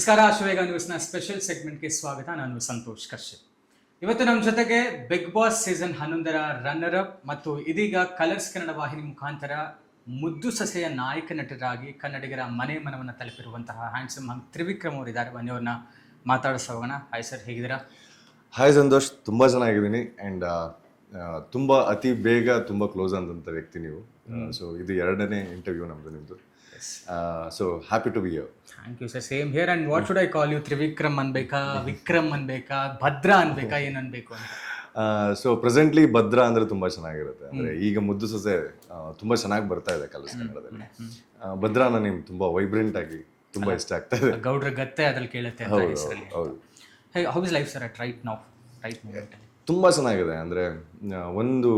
ನಮಸ್ಕಾರ ಶಿವೇಗ ನ್ಯೂಸ್ನ ಸ್ಪೆಷಲ್ ಸೆಗ್ಮೆಂಟ್ಗೆ ಸ್ವಾಗತ. ನಾನು ಸಂತೋಷ್ ಕಶ್ಯಪ್. ಇವತ್ತು ನಮ್ಮ ಜೊತೆಗೆ ಬಿಗ್ ಬಾಸ್ ಸೀಸನ್ ಹನ್ನೊಂದರ ರನ್ನರ್ ಅಪ್ ಮತ್ತು ಇದೀಗ ಕಲರ್ಸ್ ಕನ್ನಡ ವಾಹಿನಿ ಮುಖಾಂತರ ಮುದ್ದು ಸಸೆಯ ನಾಯಕ ನಟರಾಗಿ ಕನ್ನಡಿಗರ ಮನೆ ಮನವನ್ನು ತಲುಪಿರುವಂತಹ ಹ್ಯಾಂಡ್ಸಮ್ ಹಂಗ್ ತ್ರಿವಿಕ್ರಮ್ ಅವರಿದ್ದಾರೆ ಬನ್ನಿ ಅವ್ರನ್ನ ಮಾತಾಡಿಸೋಣ ಹಾಯ್ ಸರ್ ಹೇಗಿದ್ದೀರಾ? ಹಾಯ್ ಸಂತೋಷ್ ತುಂಬ ಚೆನ್ನಾಗಿದ್ದೀನಿ. ಆ್ಯಂಡ್ ತುಂಬ ಅತಿ ಬೇಗ ತುಂಬ ಕ್ಲೋಸ್ ಆದಂಥ ವ್ಯಕ್ತಿ ನೀವು. ಸೊ ಇದು ಎರಡನೇ ಇಂಟರ್ವ್ಯೂ ನಮ್ಮದು ನಿಮ್ಮದು so happy to be you thank you sir same here and what should I call you Trivikram ಅನ್ಬೇಕಾ Vikram ಅನ್ಬೇಕಾ ಭದ್ರ ಅನ್ಬೇಕಾ ಏನ್ ಅನ್ಬೇಕು ಅಂತ? ಸೊ ಪ್ರೆಸೆಂಟ್ಲಿ ಭದ್ರ ಅಂದರೆ ತುಂಬ ಚೆನ್ನಾಗಿರುತ್ತೆ. ಅಂದರೆ ಈಗ ಮುದ್ದು ಸೊಸೆ ಆ, ತುಂಬ ಚೆನ್ನಾಗಿ ಬರ್ತಾ ಇದೆ ಕಲರ್ಸ್ ಕನ್ನಡದಲ್ಲಿ. ಆ, ನಿಮ್ ತುಂಬಾ ತುಂಬ ವೈಬ್ರೆಂಟ್ ಆಗಿ ತುಂಬ ಇಷ್ಟ ಆಗ್ತಾ ಇದೆ. ಗೌಡ್ರ ಗತ್ತೆ ಅದ್ರಲ್ಲಿ ಕೇಳುತ್ತೆ ಅಂತ ಹೆಸರಲ್ಲಿ ಹೌದು how is life sir at right now right moment ತುಂಬ ಚೆನ್ನಾಗಿದೆ. ಅಂದರೆ ಒಂದು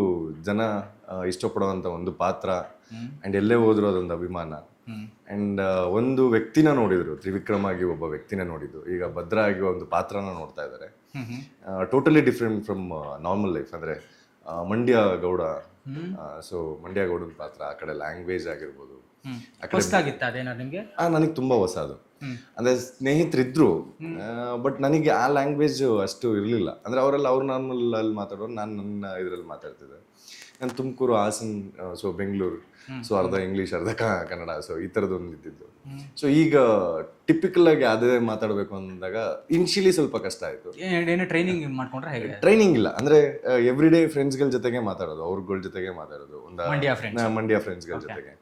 ಜನ ಆ, ಇಷ್ಟಪಡುವಂಥ ಒಂದು ಪಾತ್ರ ಆ್ಯಂಡ್ ಎಲ್ಲೇ ಹೋದ್ರು ಅದೊಂದು ಅಭಿಮಾನ. ಆ್ಯಂಡ್ ಒಂದು ವ್ಯಕ್ತಿನ ನೋಡಿದ್ರು ತ್ರಿವಿಕ್ರಮ್ ಆಗಿ ಒಬ್ಬ ವ್ಯಕ್ತಿನ ನೋಡಿದ್ದು. ಈಗ ಭದ್ರ ಆಗಿ ಒಂದು ಪಾತ್ರನ ನೋಡ್ತಾ ಇದ್ದಾರೆ. Totally different from normal life ಅಂದ್ರೆ ಮಂಡ್ಯ ಗೌಡ ಸೊ ಮಂಡ್ಯ ಗೌಡನ ಪಾತ್ರ ಆ ಕಡೆ ಲ್ಯಾಂಗ್ವೇಜ್ ಆಗಿರ್ಬೋದು. ನನಗೆ ತುಂಬಾ ಹೊಸ ಅದು. ಅಂದ್ರೆ ಸ್ನೇಹಿತರಿದ್ರು ಬಟ್ ನನಗೆ ಆ ಲ್ಯಾಂಗ್ವೇಜ್ ಅಷ್ಟು ಇರಲಿಲ್ಲ. ಅಂದ್ರೆ ಅವರೆಲ್ಲ ಅವ್ರು ನಾರ್ಮಲ್ ಅಲ್ಲಿ ಮಾತಾಡೋರು ನಾನು ನನ್ನ ಇದರಲ್ಲಿ ಮಾತಾಡ್ತಿದ್ದೆ. ನಾನು ತುಮಕೂರು ಹಾಸನ್ ಸೊ ಬೆಂಗಳೂರು ಸೊ ಅರ್ಧ ಇಂಗ್ಲೀಷ್ ಅರ್ಧ ಕನ್ನಡ ಸೊ ಈ ತರದ್ ಒಂದು ಇದ್ದಿದ್ದು. ಸೊ ಈಗ ಟಿಪಿಕಲ್ ಆಗಿ ಅದೇ ಮಾತಾಡಬೇಕು ಅಂದಾಗ ಇನ್ಶಿಯಲಿ ಸ್ವಲ್ಪ ಕಷ್ಟ ಆಯಿತು. ಟ್ರೈನಿಂಗ್ ಮಾಡ್ಕೊಂಡ್ರೆ ಹೇಗೆ? ಟ್ರೈನಿಂಗ್ ಇಲ್ಲ. ಅಂದ್ರೆ ಎವ್ರಿ ಡೇ ಫ್ರೆಂಡ್ಸ್ಗಳ ಜೊತೆಗೆ ಮಾತಾಡೋದು ಅವ್ರಗಳ ಜೊತೆಗೆ ಮಾತಾಡೋದು. ಒಂದು ಮಂಡ್ಯ ಫ್ರೆಂಡ್ಸ್ಗಳ ಜೊತೆಗೆ.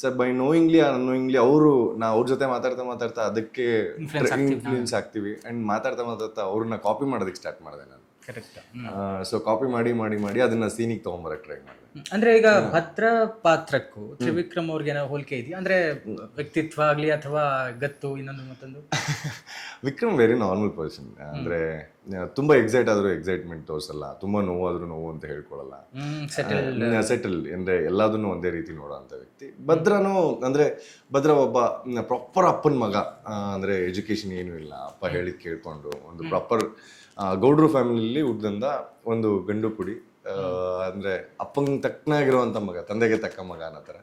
ಸರ್ ಬೈ ನೋಯಿಂಗ್ಲಿ ಅನ್ನೋಯಿಂಗ್ಲಿ ಅವರು ನಾ ಅವ್ರ ಜೊತೆ ಮಾತಾಡ್ತಾ ಮಾತಾಡ್ತಾ ಅದಕ್ಕೆ ಇನ್ಫ್ಲೂಯೆನ್ಸ್ ಆಗ್ತೀವಿ. ಅಂಡ್ ಮಾತಾಡ್ತಾ ಮಾತಾಡ್ತಾ ಅವ್ರನ್ನ ಕಾಪಿ ಮಾಡೋದಕ್ಕೆ ಸ್ಟಾರ್ಟ್ ಮಾಡಿದೆ ನಾನು. ಸೊ ಕಾಪಿ ಮಾಡಿ ಮಾಡಿ ಮಾಡಿ ಅದನ್ನ ಸೀನಿಗೆ ತಗೊಂಬರಕ್ ಟ್ರೈ ಮಾಡಿದೆ. ಅಂದ್ರೆ ಈಗ ಭದ್ರ ಪಾತ್ರಕ್ಕೂ ತ್ರಿವಿಕ್ರಮ್ ಅವ್ರಿಗೆ ಏನೋ ಹೋಲಿಕೆ ಇದೆಯಾ? ಅಂದ್ರೆ ವ್ಯಕ್ತಿತ್ವ ಆಗ್ಲಿ ಅಥವಾ ಗತ್ತು ಇನ್ನೊಂದು ಮತ್ತೊಂದು? ವಿಕ್ರಮ್ ವೆರಿ ನಾರ್ಮಲ್ ಪರ್ಸನ್ ಅಂದ್ರೆ ತುಂಬಾ ಎಕ್ಸೈಟ್ ಆದ್ರೂ ಎಕ್ಸೈಟ್ಮೆಂಟ್ ತೋರಿಸಲ್ಲ. ತುಂಬಾ ನೋವಾದ್ರೂ ನೋವು ಅಂತ ಹೇಳ್ಕೊಳಲ್ಲ. ಸೆಟಲ್ ಸೆಟಲ್ ಅಂದ್ರೆ ಎಲ್ಲದನ್ನು ಒಂದೇ ರೀತಿ ನೋಡೋಂಥ ವ್ಯಕ್ತಿ. ಭದ್ರನು ಅಂದ್ರೆ ಭದ್ರ ಒಬ್ಬ ಪ್ರಾಪರ್ ಅಪ್ಪನ ಮಗ. ಅಂದ್ರೆ ಎಜುಕೇಶನ್ ಏನೂ ಇಲ್ಲ. ಅಪ್ಪ ಹೇಳಿದ್ ಕೇಳ್ಕೊಂಡು ಒಂದು ಪ್ರಾಪರ್ ಗೌಡ್ರು ಫ್ಯಾಮಿಲಿಲಿ ಹುಟ್ಟಿದಂದ ಒಂದು ಗಂಡು ಕುಡಿ ಅಂದ್ರೆ ಅಪ್ಪನ ತಕ್ಕನಾಗಿರುವಂತ ಮಗ ತಂದೆಗೆ ತಕ್ಕ ಮಗ ಅನ್ನೋ ಥರ.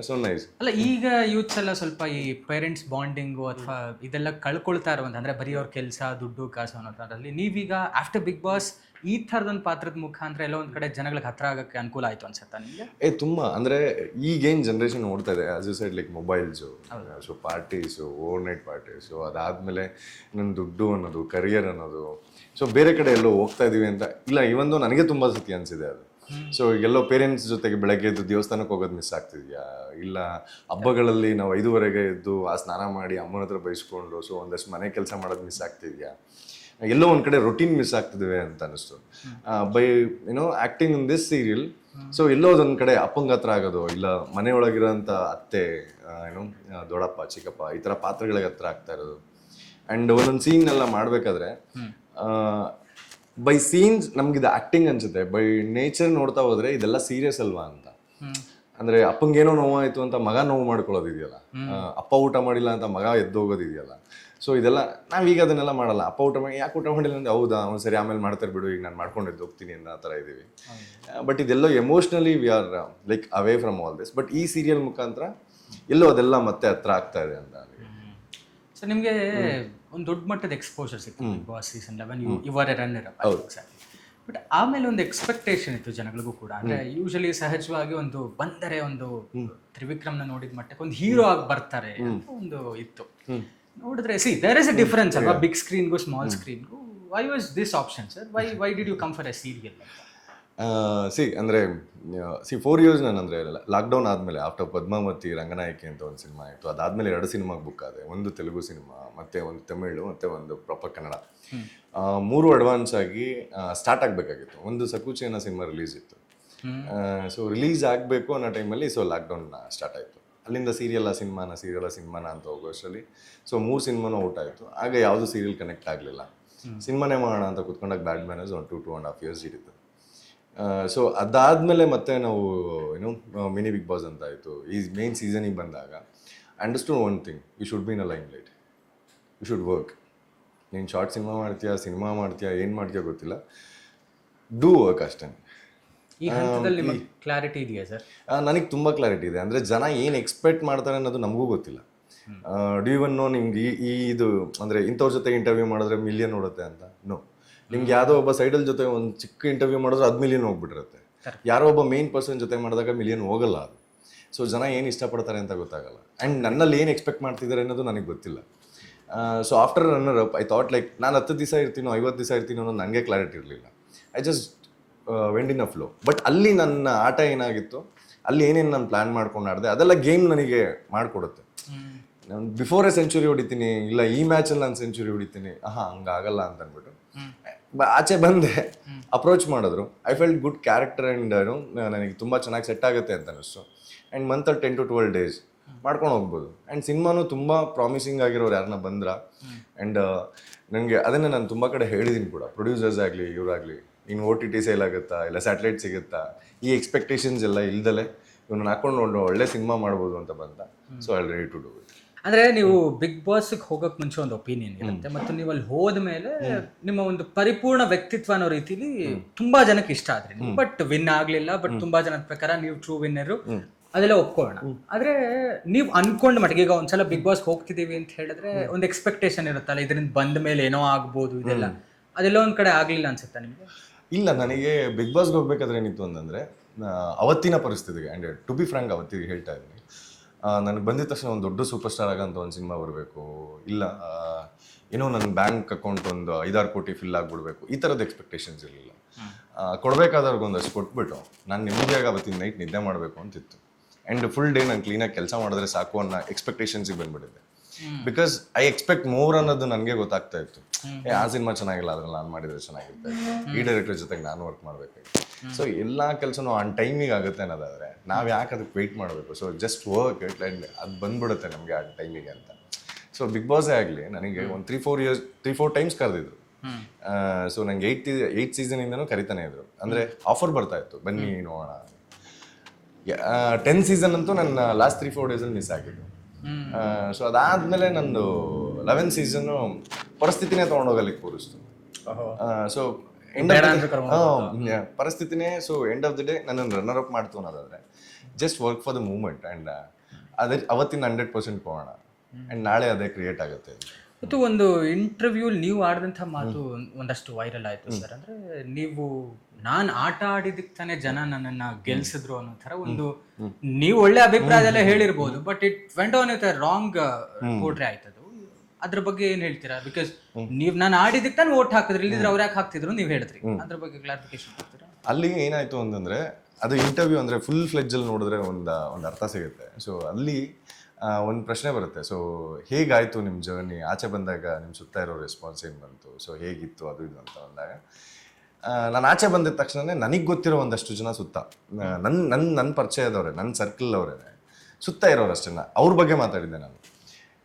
ಸೊ ನೈಸ್ ಅಲ್ಲ ಈಗ ಯೂತ್ಸ್ ಎಲ್ಲ ಸ್ವಲ್ಪ ಈ ಪೇರೆಂಟ್ಸ್ ಬಾಂಡಿಂಗು ಅಥವಾ ಇದೆಲ್ಲ ಕಳ್ಕೊಳ್ತಾ ಇರುವಂತ ಅಂದ್ರೆ ಬರೀ ಅವ್ರ ಕೆಲಸ ದುಡ್ಡು ಕಾಸು ಅನ್ನೋ ಥರದಲ್ಲಿ ನೀವೀಗ ಆಫ್ಟರ್ ಬಿಗ್ ಬಾಸ್ ಈ ಥರದೊಂದು ಪಾತ್ರದ ಮುಖಾಂತರ ಎಲ್ಲ ಒಂದು ಕಡೆ ಜನಗಳಿಗೆ ಹತ್ರ ಆಗಕ್ಕೆ ಅನುಕೂಲ ಆಯ್ತು ಅನ್ಸುತ್ತಾ ನಿಮಗೆ? ಏ ತುಂಬಾ. ಅಂದ್ರೆ ಈಗೇನು ಜನರೇಷನ್ ನೋಡ್ತಾ ಇದೆ. As you side like mobiles so parties over night parties ಅದಾದ್ಮೇಲೆ ನನ್ನ ದುಡ್ಡು ಅನ್ನೋದು ಕರಿಯರ್ ಅನ್ನೋದು. ಸೊ ಬೇರೆ ಕಡೆ ಎಲ್ಲೋ ಹೋಗ್ತಾ ಇದೀವಿ ಅಂತ. ಇಲ್ಲ ಇವೊಂದು ನನಗೆ ತುಂಬಾ ಸತಿ ಅನ್ಸಿದೆ ಅದು. ಸೊ ಎಲ್ಲೋ ಪೇರೆಂಟ್ಸ್ ಜೊತೆಗೆ ಬೆಳಗ್ಗೆ ಎದ್ದು ದೇವಸ್ಥಾನಕ್ಕೆ ಹೋಗೋದು ಮಿಸ್ ಆಗ್ತಿದ್ಯಾ? ಇಲ್ಲ ಹಬ್ಬಗಳಲ್ಲಿ ನಾವು ಐದುವರೆಗೆ ಎದ್ದು ಆ ಸ್ನಾನ ಮಾಡಿ ಅಮ್ಮನ ಹತ್ರ ಬೈಸ್ಕೊಂಡು ಸೊ ಒಂದಷ್ಟು ಮನೆ ಕೆಲಸ ಮಾಡೋದು ಮಿಸ್ ಆಗ್ತಿದ್ಯಾ? ಎಲ್ಲೋ ಒಂದ್ ಕಡೆ ರೊಟೀನ್ ಮಿಸ್ ಆಗ್ತಿದ್ದೇವೆ ಅಂತ ಅನಿಸ್ತು. ಬೈ ಏನೋ acting in this serial so ಎಲ್ಲೋ ಒಂದ್ ಕಡೆ ಅಪಂಗಾತ್ರ ಆಗೋದು, ಇಲ್ಲ ಮನೆಯೊಳಗಿರೋಂಥ ಅತ್ತೆ ಏನೋ ದೊಡ್ಡಪ್ಪ, ಚಿಕ್ಕಪ್ಪ, ಈ ತರ ಪಾತ್ರಗಳಿಗೆ ಹತ್ರ ಆಗ್ತಾ ಇರೋದು. ಅಂಡ್ ಒಂದೊಂದು ಸೀನ್ ಎಲ್ಲ ಮಾಡಬೇಕಾದ್ರೆ ಬೈ ಸೀನ್ಸ್ ನಮ್ಗಿದು ಆಕ್ಟಿಂಗ್ ಅನ್ಸುತ್ತೆ. ಬೈ ನೇಚರ್ ನೋಡ್ತಾ ಹೋದ್ರೆ ಇದೆಲ್ಲ ಸೀರಿಯಸ್ ಅಲ್ವಾ ಅಂತ. ಅಂದ್ರೆ ಅಪ್ಪಂಗೇನೋ ನೋವಾಯ್ತು ಅಂತ ಮಗ ನೋವು ಮಾಡ್ಕೊಳ್ಳೋದಿದೆಯಲ್ಲ. ಅಪ್ಪ ಊಟ ಮಾಡಿಲ್ಲ ಅಂತ ಮಗ ಎದ್ದೋಗೋದಿದೆಯಲ್ಲ. ಸೊ ಇದೆಲ್ಲ ನಾವೀಗ ಅದನ್ನೆಲ್ಲ ಮಾಡಲ್ಲ. ಅಪ್ಪ ಊಟ ಮಾಡಿ ಯಾಕೆ ಊಟ ಮಾಡಿಲ್ಲ ಅಂದ್ರೆ ಹೌದಾ ಅವ್ನು ಸರಿ ಆಮೇಲೆ ಮಾಡ್ತಾರೆ ಬಿಡು ಈಗ ನಾನು ಮಾಡ್ಕೊಂಡು ಎದ್ದು ಹೋಗ್ತೀನಿ ಅನ್ನೋ ಆ ಥರ ಇದ್ದೀವಿ. But ಇದೆಲ್ಲೋ emotionally we are like away from all this but ಈ ಸೀರಿಯಲ್ ಮುಖಾಂತರ ಎಲ್ಲೋ ಅದೆಲ್ಲ ಮತ್ತೆ ಹತ್ರ ಆಗ್ತಾ ಇದೆ ಅಂತ ಸೊ ನಿಮಗೆ ಒಂದು ದೊಡ್ಡ ಮಟ್ಟದ ಎಕ್ಸ್ಪೋಜರ್ ಸಿಕ್ತು boss season eleven you ever runner but ಆಮೇಲೆ ಒಂದು ಎಕ್ಸ್ಪೆಕ್ಟೇಷನ್ ಇತ್ತು ಜನಗಳಿಗೂ ಕೂಡ. ಅಂದ್ರೆ ಯೂಶಲಿ ಸಹಜವಾಗಿ ಒಂದು ಬಂದರೆ ಒಂದು ತ್ರಿವಿಕ್ರಮ್ನ ನೋಡಿದ ಮಟ್ಟಕ್ಕೆ ಒಂದು ಹೀರೋ ಆಗಿ ಬರ್ತಾರೆ ಅಂತ ಒಂದು ಇತ್ತು. ನೋಡಿದ್ರೆ see there is a difference ಅಲ್ವಾ? ಬಿಗ್ ಸ್ಕ್ರೀನ್ಗೂ small ಸ್ಕ್ರೀನ್ಗೂ why was this option sir why why did you come for a serial see ಅಂದರೆ ಸಿ ಫೋರ್ ಇಯರ್ಸ್ ನಾನು ಅಂದರೆ ಲಾಕ್ಡೌನ್ ಆದಮೇಲೆ ಆಫ್ಟರ್ ಪದ್ಮಾವತಿ ರಂಗನಾಯಕಿ ಅಂತ ಒಂದು ಸಿನಿಮಾ ಆಯಿತು. ಅದಾದಮೇಲೆ ಎರಡು ಸಿನಿಮಾಗೆ ಬುಕ್ ಆದೆ. ಒಂದು ತೆಲುಗು ಸಿನಿಮಾ ಮತ್ತು ಒಂದು ತಮಿಳು ಮತ್ತು ಒಂದು ಪ್ರಾಪರ್ ಕನ್ನಡ. ಮೂರು ಅಡ್ವಾನ್ಸ್ ಆಗಿ ಸ್ಟಾರ್ಟ್ ಆಗಬೇಕಾಗಿತ್ತು. ಒಂದು ಸಕುಚೇನ ಸಿನಿಮಾ ರಿಲೀಸ್ ಇತ್ತು. ಸೊ ರಿಲೀಸ್ ಆಗಬೇಕು ಅನ್ನೋ ಟೈಮಲ್ಲಿ ಸೊ ಲಾಕ್ಡೌನ್ ಸ್ಟಾರ್ಟ್ ಆಯಿತು. ಅಲ್ಲಿಂದ ಸೀರಿಯಲ್ಲ ಸಿನಿಮಾನ ಸೀರಿಯಲ್ಲ ಸಿನಿಮಾನ ಅಂತ ಹೋಗೋಷ್ಟರಲ್ಲಿ ಸೊ ಮೂರು ಸಿನಿಮಾನೂ ಊಟ ಆಯಿತು. ಆಗ ಯಾವುದು ಸೀರಿಯಲ್ ಕನೆಕ್ಟ್ ಆಗಲಿಲ್ಲ. ಸಿನಿಮಾನೇ ಮಾಡೋಣ ಅಂತ ಕುತ್ಕೊಂಡಾಗ ಬ್ಯಾಡ್ ಮ್ಯಾನೇಜ್ ಒಂದು two two and half years ಹಿಡಿತು. So ಅದಾದಮೇಲೆ ಮತ್ತೆ ನಾವು ಏನು ಮಿನಿ ಬಿಗ್ ಬಾಸ್ ಅಂತ ಆಯಿತು. ಈ ಮೇನ್ ಸೀಸನಿಗೆ ಬಂದಾಗ understood one thing you should be in a line light you should work ನೀನು ಶಾರ್ಟ್ ಸಿನಿಮಾ ಮಾಡ್ತೀಯಾ ಸಿನಿಮಾ ಮಾಡ್ತೀಯಾ ಏನು ಮಾಡ್ತೀಯಾ ಗೊತ್ತಿಲ್ಲ. ಡೂ ವರ್ಕ್ ಅಷ್ಟೇ. ಈ ಹಂತದಲ್ಲಿ ಕ್ಲಾರಿಟಿ ಇದೆಯಾ ಸರ್? ನನಗೆ ತುಂಬ ಕ್ಲಾರಿಟಿ ಇದೆ. ಅಂದರೆ ಜನ ಏನು ಎಕ್ಸ್ಪೆಕ್ಟ್ ಮಾಡ್ತಾರೆ ಅನ್ನೋದು ನಮಗೂ ಗೊತ್ತಿಲ್ಲ. ಡಿ ಒನ್ ನೋ ನಿಮ್ಗೆ ಈ ಇದು ಅಂದರೆ ಇಂಥವ್ರ ಜೊತೆ ಇಂಟರ್ವ್ಯೂ ಮಾಡಿದ್ರೆ ಮಿಲಿಯನ್ ನೋಡುತ್ತೆ ಅಂತ? ನೋ ನಿಮ್ಗೆ ಯಾವುದೋ ಒಬ್ಬ ಸೈಡಲ್ ಜೊತೆ ಒಂದು ಚಿಕ್ಕ ಇಂಟರ್ವ್ಯೂ ಮಾಡಿದ್ರೆ ಅದು ಮಿಲಿಯನ್ ಹೋಗ್ಬಿಟ್ಟಿರುತ್ತೆ. ಯಾರೋ ಒಬ್ಬ ಮೇನ್ ಪರ್ಸನ್ ಜೊತೆ ಮಾಡಿದಾಗ ಮಿಲಿಯನ್ ಹೋಗಲ್ಲ ಅದು. ಸೊ ಜನ ಏನು ಇಷ್ಟಪಡ್ತಾರೆ ಅಂತ ಗೊತ್ತಾಗಲ್ಲ. ಆ್ಯಂಡ್ ನನ್ನಲ್ಲಿ ಏನು ಎಕ್ಸ್ಪೆಕ್ಟ್ ಮಾಡ್ತಿದ್ದಾರೆ ಅನ್ನೋದು ನನಗೆ ಗೊತ್ತಿಲ್ಲ. So after runner up I thought like ನಾನು ಹತ್ತು ದಿವಸ ಇರ್ತೀನೋ ಐವತ್ತು ದಿವಸ ಇರ್ತೀನೋ ಅನ್ನೋದು ನನಗೆ ಕ್ಲಾರಿಟಿ ಇರಲಿಲ್ಲ. I just went in a flow but ಅಲ್ಲಿ ನನ್ನ ಆಟ ಏನಾಗಿತ್ತು ಅಲ್ಲಿ ಏನೇನು ನಾನು ಪ್ಲ್ಯಾನ್ ಮಾಡ್ಕೊಂಡು ಆಡಿದೆ ಅದೆಲ್ಲ ಗೇಮ್ ನನಗೆ ಮಾಡಿಕೊಡುತ್ತೆ. ನಾನು ಬಿಫೋರ್ ಎ ಸೆಂಚುರಿ ಹೊಡಿತೀನಿ ಇಲ್ಲ ಈ ಮ್ಯಾಚಲ್ಲಿ ನಾನು ಸೆಂಚುರಿ ಹೊಡಿತೀನಿ ಹಾ ಹಂಗಾಗಲ್ಲ ಅಂತ ಅಂದ್ಬಿಟ್ಟು ಬ- ಆಚೆ ಬಂದೆ ಅಪ್ರೋಚ್ ಮಾಡಿದ್ರು. I felt good character and ಏನು ನನಗೆ ತುಂಬ ಚೆನ್ನಾಗಿ ಸೆಟ್ ಆಗುತ್ತೆ ಅಂತ ಅನಿಸ್ತು ಆ್ಯಂಡ್ ಮಂತಲ್ಲಿ ಟೆನ್ ಟು ಟ್ವೆಲ್ ಡೇಸ್ ಮಾಡ್ಕೊಂಡು ಹೋಗ್ಬೋದು. ಆ್ಯಂಡ್ ಸಿನಿಮಾನು ತುಂಬ ಪ್ರಾಮಿಸಿಂಗ್ ಆಗಿರೋರು ಯಾರನ್ನ ಬಂದ್ರ? ಆ್ಯಂಡ್ ನನಗೆ ಅದನ್ನೇ ನಾನು ತುಂಬ ಕಡೆ ಹೇಳಿದ್ದೀನಿ ಕೂಡ. ಪ್ರೊಡ್ಯೂಸರ್ಸ್ ಆಗಲಿ ಇವರಾಗಲಿ ಇನ್ನು ಓ ಟಿ ಟಿ ಸೇಲ್ ಆಗುತ್ತಾ ಇಲ್ಲ ಸ್ಯಾಟಲೈಟ್ ಸಿಗುತ್ತಾ ಈ ಎಕ್ಸ್ಪೆಕ್ಟೇಷನ್ಸ್ ಎಲ್ಲ ಇಲ್ದಲೆ ಇವನ್ನ ಹಾಕೊಂಡು ಒಳ್ಳೆ ಸಿನಿಮಾ ಮಾಡ್ಬೋದು ಅಂತ ಬಂದ. So I ready to do it ಅಂದ್ರೆ ನೀವು ಬಿಗ್ ಬಾಸ್ ಹೋಗಕ್ ಮುಂಚೆ ಒಂದು ಒಪಿನಿಯನ್ ಇರುತ್ತೆ. ಮತ್ತು ನೀವು ಅಲ್ಲಿ ಹೋದ ಮೇಲೆ ನಿಮ್ಮ ಒಂದು ಪರಿಪೂರ್ಣ ವ್ಯಕ್ತಿತ್ವ ಅನ್ನೋ ರೀತಿಲಿ ತುಂಬಾ ಜನಕ್ಕೆ ಇಷ್ಟ ಆದ್ರಿ ಬಟ್ ವಿನ್ ಆಗ್ಲಿಲ್ಲ ಬಟ್ ತುಂಬಾ ಜನದ ಪ್ರಕಾರ ನೀವು ಟ್ರೂ ವಿನ್ನರು ಅದೆಲ್ಲ ಒಪ್ಕೊಳ್ಳೋಣ. ಆದ್ರೆ ನೀವು ಅನ್ಕೊಂಡ್ ಮಟ್ಟಿಗೆ ಈಗ ಒಂದ್ಸಲ ಬಿಗ್ ಬಾಸ್ ಹೋಗ್ತಿದೀವಿ ಅಂತ ಹೇಳಿದ್ರೆ ಒಂದು ಎಕ್ಸ್ಪೆಕ್ಟೇಷನ್ ಇರುತ್ತಲ್ಲ ಇದರಿಂದ ಬಂದ ಮೇಲೆ ಏನೋ ಆಗ್ಬೋದು ಇದೆಲ್ಲ. ಅದೆಲ್ಲ ಒಂದ್ ಕಡೆ ಆಗ್ಲಿಲ್ಲ ಅನ್ಸುತ್ತೆ ನಿಮ್ಗೆ? ಇಲ್ಲ ನನಗೆ ಬಿಗ್ ಬಾಸ್ಗೆ ಹೋಗ್ಬೇಕಾದ್ರೆ ಏನಿತ್ತು ಅಂತಂದ್ರೆ ಅವತ್ತಿನ ಪರಿಸ್ಥಿತಿಗೆ ಅಂಡ್ ಟು ಬಿ ಫ್ರಾಂಕ್ ಅವತ್ತಿಗೆ ಹೇಳ್ತಾ ಇದ್ದೀನಿ. ನನಗೆ ಬಂದಿದ ತಕ್ಷಣ ಒಂದು ದೊಡ್ಡ ಸೂಪರ್ ಸ್ಟಾರ್ ಆಗಂತ ಒಂದು ಸಿನಿಮಾ ಬರಬೇಕು. ಇಲ್ಲ ಏನೋ ನನ್ನ ಬ್ಯಾಂಕ್ ಅಕೌಂಟ್ ಒಂದು ಐದಾರು ಕೋಟಿ ಫಿಲ್ ಆಗಿಬಿಡ್ಬೇಕು. ಈ ಥರದ ಎಕ್ಸ್ಪೆಕ್ಟೇಷನ್ಸ್ ಇರಲಿಲ್ಲ. ಕೊಡಬೇಕಾದವ್ರಿಗೆ ಒಂದಷ್ಟು ಕೊಟ್ಬಿಟ್ಟು ನಾನು ನೆಮ್ಮದಿಯಾಗಿ ಅವತ್ತಿನ ನೈಟ್ ನಿದ್ದೆ ಮಾಡಬೇಕು ಅಂತಿತ್ತು. ಆ್ಯಂಡ್ ಫುಲ್ ಡೇ ನಾನು ಕ್ಲೀನಾಗಿ ಕೆಲಸ ಮಾಡಿದ್ರೆ ಸಾಕು ಅನ್ನೋ ಎಕ್ಸ್ಪೆಕ್ಟೇಷನ್ಸಿಗೆ ಬಂದ್ಬಿಟ್ಟಿದೆ ಬಿಕಾಸ್ ಐ ಎಕ್ಸ್ಪೆಕ್ಟ್ ಮೋರ್ ಅನ್ನೋದು ನನಗೆ ಗೊತ್ತಾಗ್ತಾ ಇತ್ತು. ಏ ಆ ಸಿನಿಮಾ ಚೆನ್ನಾಗಿಲ್ಲ ಅದ್ರಲ್ಲಿ ನಾನು ಮಾಡಿದ್ರೆ ಚೆನ್ನಾಗಿರುತ್ತೆ. ಈ ಡೈರೆಕ್ಟರ್ ಜೊತೆಗೆ ನಾನು ವರ್ಕ್ ಮಾಡಬೇಕಾಗಿತ್ತು ಸೊ ಎಲ್ಲ ಕೆಲಸನೂ ಆನ್ ಟೈಮಿಗೆ ಆಗುತ್ತೆ ಅನ್ನೋದಾದರೆ ನಾವು ಯಾಕೆ ಅದಕ್ಕೆ ವೆಯ್ಟ್ ಮಾಡಬೇಕು? So just work it and ಅದು ಬಂದ್ಬಿಡುತ್ತೆ ನಮಗೆ ಆ ಟೈಮಿಗೆ ಅಂತ. ಸೊ ಬಿಗ್ ಬಾಸೇ ಆಗಲಿ ನನಗೆ ಒಂದು three four years three four times ಕರೆದಿದ್ರು. So ನಂಗೆ ಏಯ್ಟ್ ಏಯ್ಟ್ ಸೀಸನಿಂದನೂ ಕರಿತಾನೆ ಇದ್ರು. ಅಂದರೆ ಆಫರ್ ಬರ್ತಾ ಇತ್ತು. ಬನ್ನಿ ನೋಡೋಣ ಟೆನ್ ಸೀಸನ್ ಅಂತೂ ನನ್ನ ಲಾಸ್ಟ್ ತ್ರೀ ಫೋರ್ ಡೇಸಲ್ಲಿ ಮಿಸ್ ಆಗಿದ್ದು. ಸೊ ಅದಾದ್ಮೇಲೆ ನಂದು ಲೆವೆನ್ ಸೀಸನ್ನು ಪರಿಸ್ಥಿತಿನೇ ತೊಗೊಂಡೋಗಲಿಕ್ಕೆ ಕೂರಿಸ್ತು. So ಪರಿಸ್ಥಿತಿನೇ so end of the day ನನ್ನನ್ನು ರನ್ನರ್ ಅಪ್ ಮಾಡ್ತು ಅನ್ನೋದಾದ್ರೆ just work for the moment and ಅದೇ ಅವತ್ತಿನ ಹಂಡ್ರೆಡ್ ಪರ್ಸೆಂಟ್ ಕೊಡೋಣ ಆ್ಯಂಡ್ ನಾಳೆ ಅದೇ ಕ್ರಿಯೇಟ್ ಆಗುತ್ತೆ. ಮತ್ತು ಒಂದು ಇಂಟರ್ವ್ಯೂ ನೀವು ಆಡಿದಂಥ ಮಾತು ಒಂದಷ್ಟು ವೈರಲ್ ಆಯ್ತು ಸರ್. ಅಂದ್ರೆ ನೀವು ನಾನು ಆಟ ಆಡಿದಕ್ಕೆ ತಾನೇ ಜನ ನನ್ನನ್ನ ಗೆಲ್ಸಿದ್ರು ಅನ್ನೋ ತರ ಒಂದು ನೀವು ಒಳ್ಳೆ ಅಭಿಪ್ರಾಯದಲ್ಲೇ ಹೇಳಿರ್ಬೋದು but it went on with wrong portray ಆಯ್ತದು. ಅದ್ರ ಬಗ್ಗೆ ಏನ್ ಹೇಳ್ತೀರಾ? ಬಿಕಾಸ್ ನೀವು ನಾನು ಆಡಿದಕ್ಕೆ ತಾನೇ ಓಟ್ ಹಾಕಿದ್ರಿ ಇಲ್ಲಿದ್ರೆ ಅವ್ರು ಯಾಕೆ ಹಾಕ್ತಿದ್ರು ನೀವು ಹೇಳಿದ್ರಿ. ಅದ್ರ ಬಗ್ಗೆ ಕ್ಲಾರಿಫಿಕೇಶನ್ ಕೊಡ್ತೀರಾ? ಅಲ್ಲಿ ಏನಾಯ್ತು ಅಂತಂದ್ರೆ ಅದು ಇಂಟರ್ವ್ಯೂ ಅಂದ್ರೆ ಫುಲ್ ಫ್ಲೆಜ್ ಅಲ್ಲಿ ನೋಡಿದ್ರೆ ಒಂದು ಒಂದು ಅರ್ಥ ಸಿಗುತ್ತೆ. ಸೊ ಅಲ್ಲಿ ಒಂದು ಪ್ರಶ್ನೆ ಬರುತ್ತೆ. ಸೊ ಹೇಗಾಯ್ತು ನಿಮ್ಮ ಜರ್ನಿ ಆಚೆ ಬಂದಾಗ ನಿಮ್ಮ ಸುತ್ತ ಇರೋ ರೆಸ್ಪಾನ್ಸ್ ಏನು ಬಂತು? ಸೊ ಹೇಗಿತ್ತು ಅದು ಇದು ಅಂತ ಬಂದಾಗ ನಾನು ಆಚೆ ಬಂದಿದ ತಕ್ಷಣನೇ ನನಗೆ ಗೊತ್ತಿರೋ ಒಂದಷ್ಟು ಜನ ಸುತ್ತ. ನನ್ನ ನನ್ನ ನನ್ನ ಪರಿಚಯದವ್ರೆ ನನ್ನ ಸರ್ಕಲ್ ಅವರೇ ಸುತ್ತ ಇರೋರು ಅಷ್ಟೇ ಅವ್ರ ಬಗ್ಗೆ ಮಾತಾಡಿದ್ದೆ ನಾನು.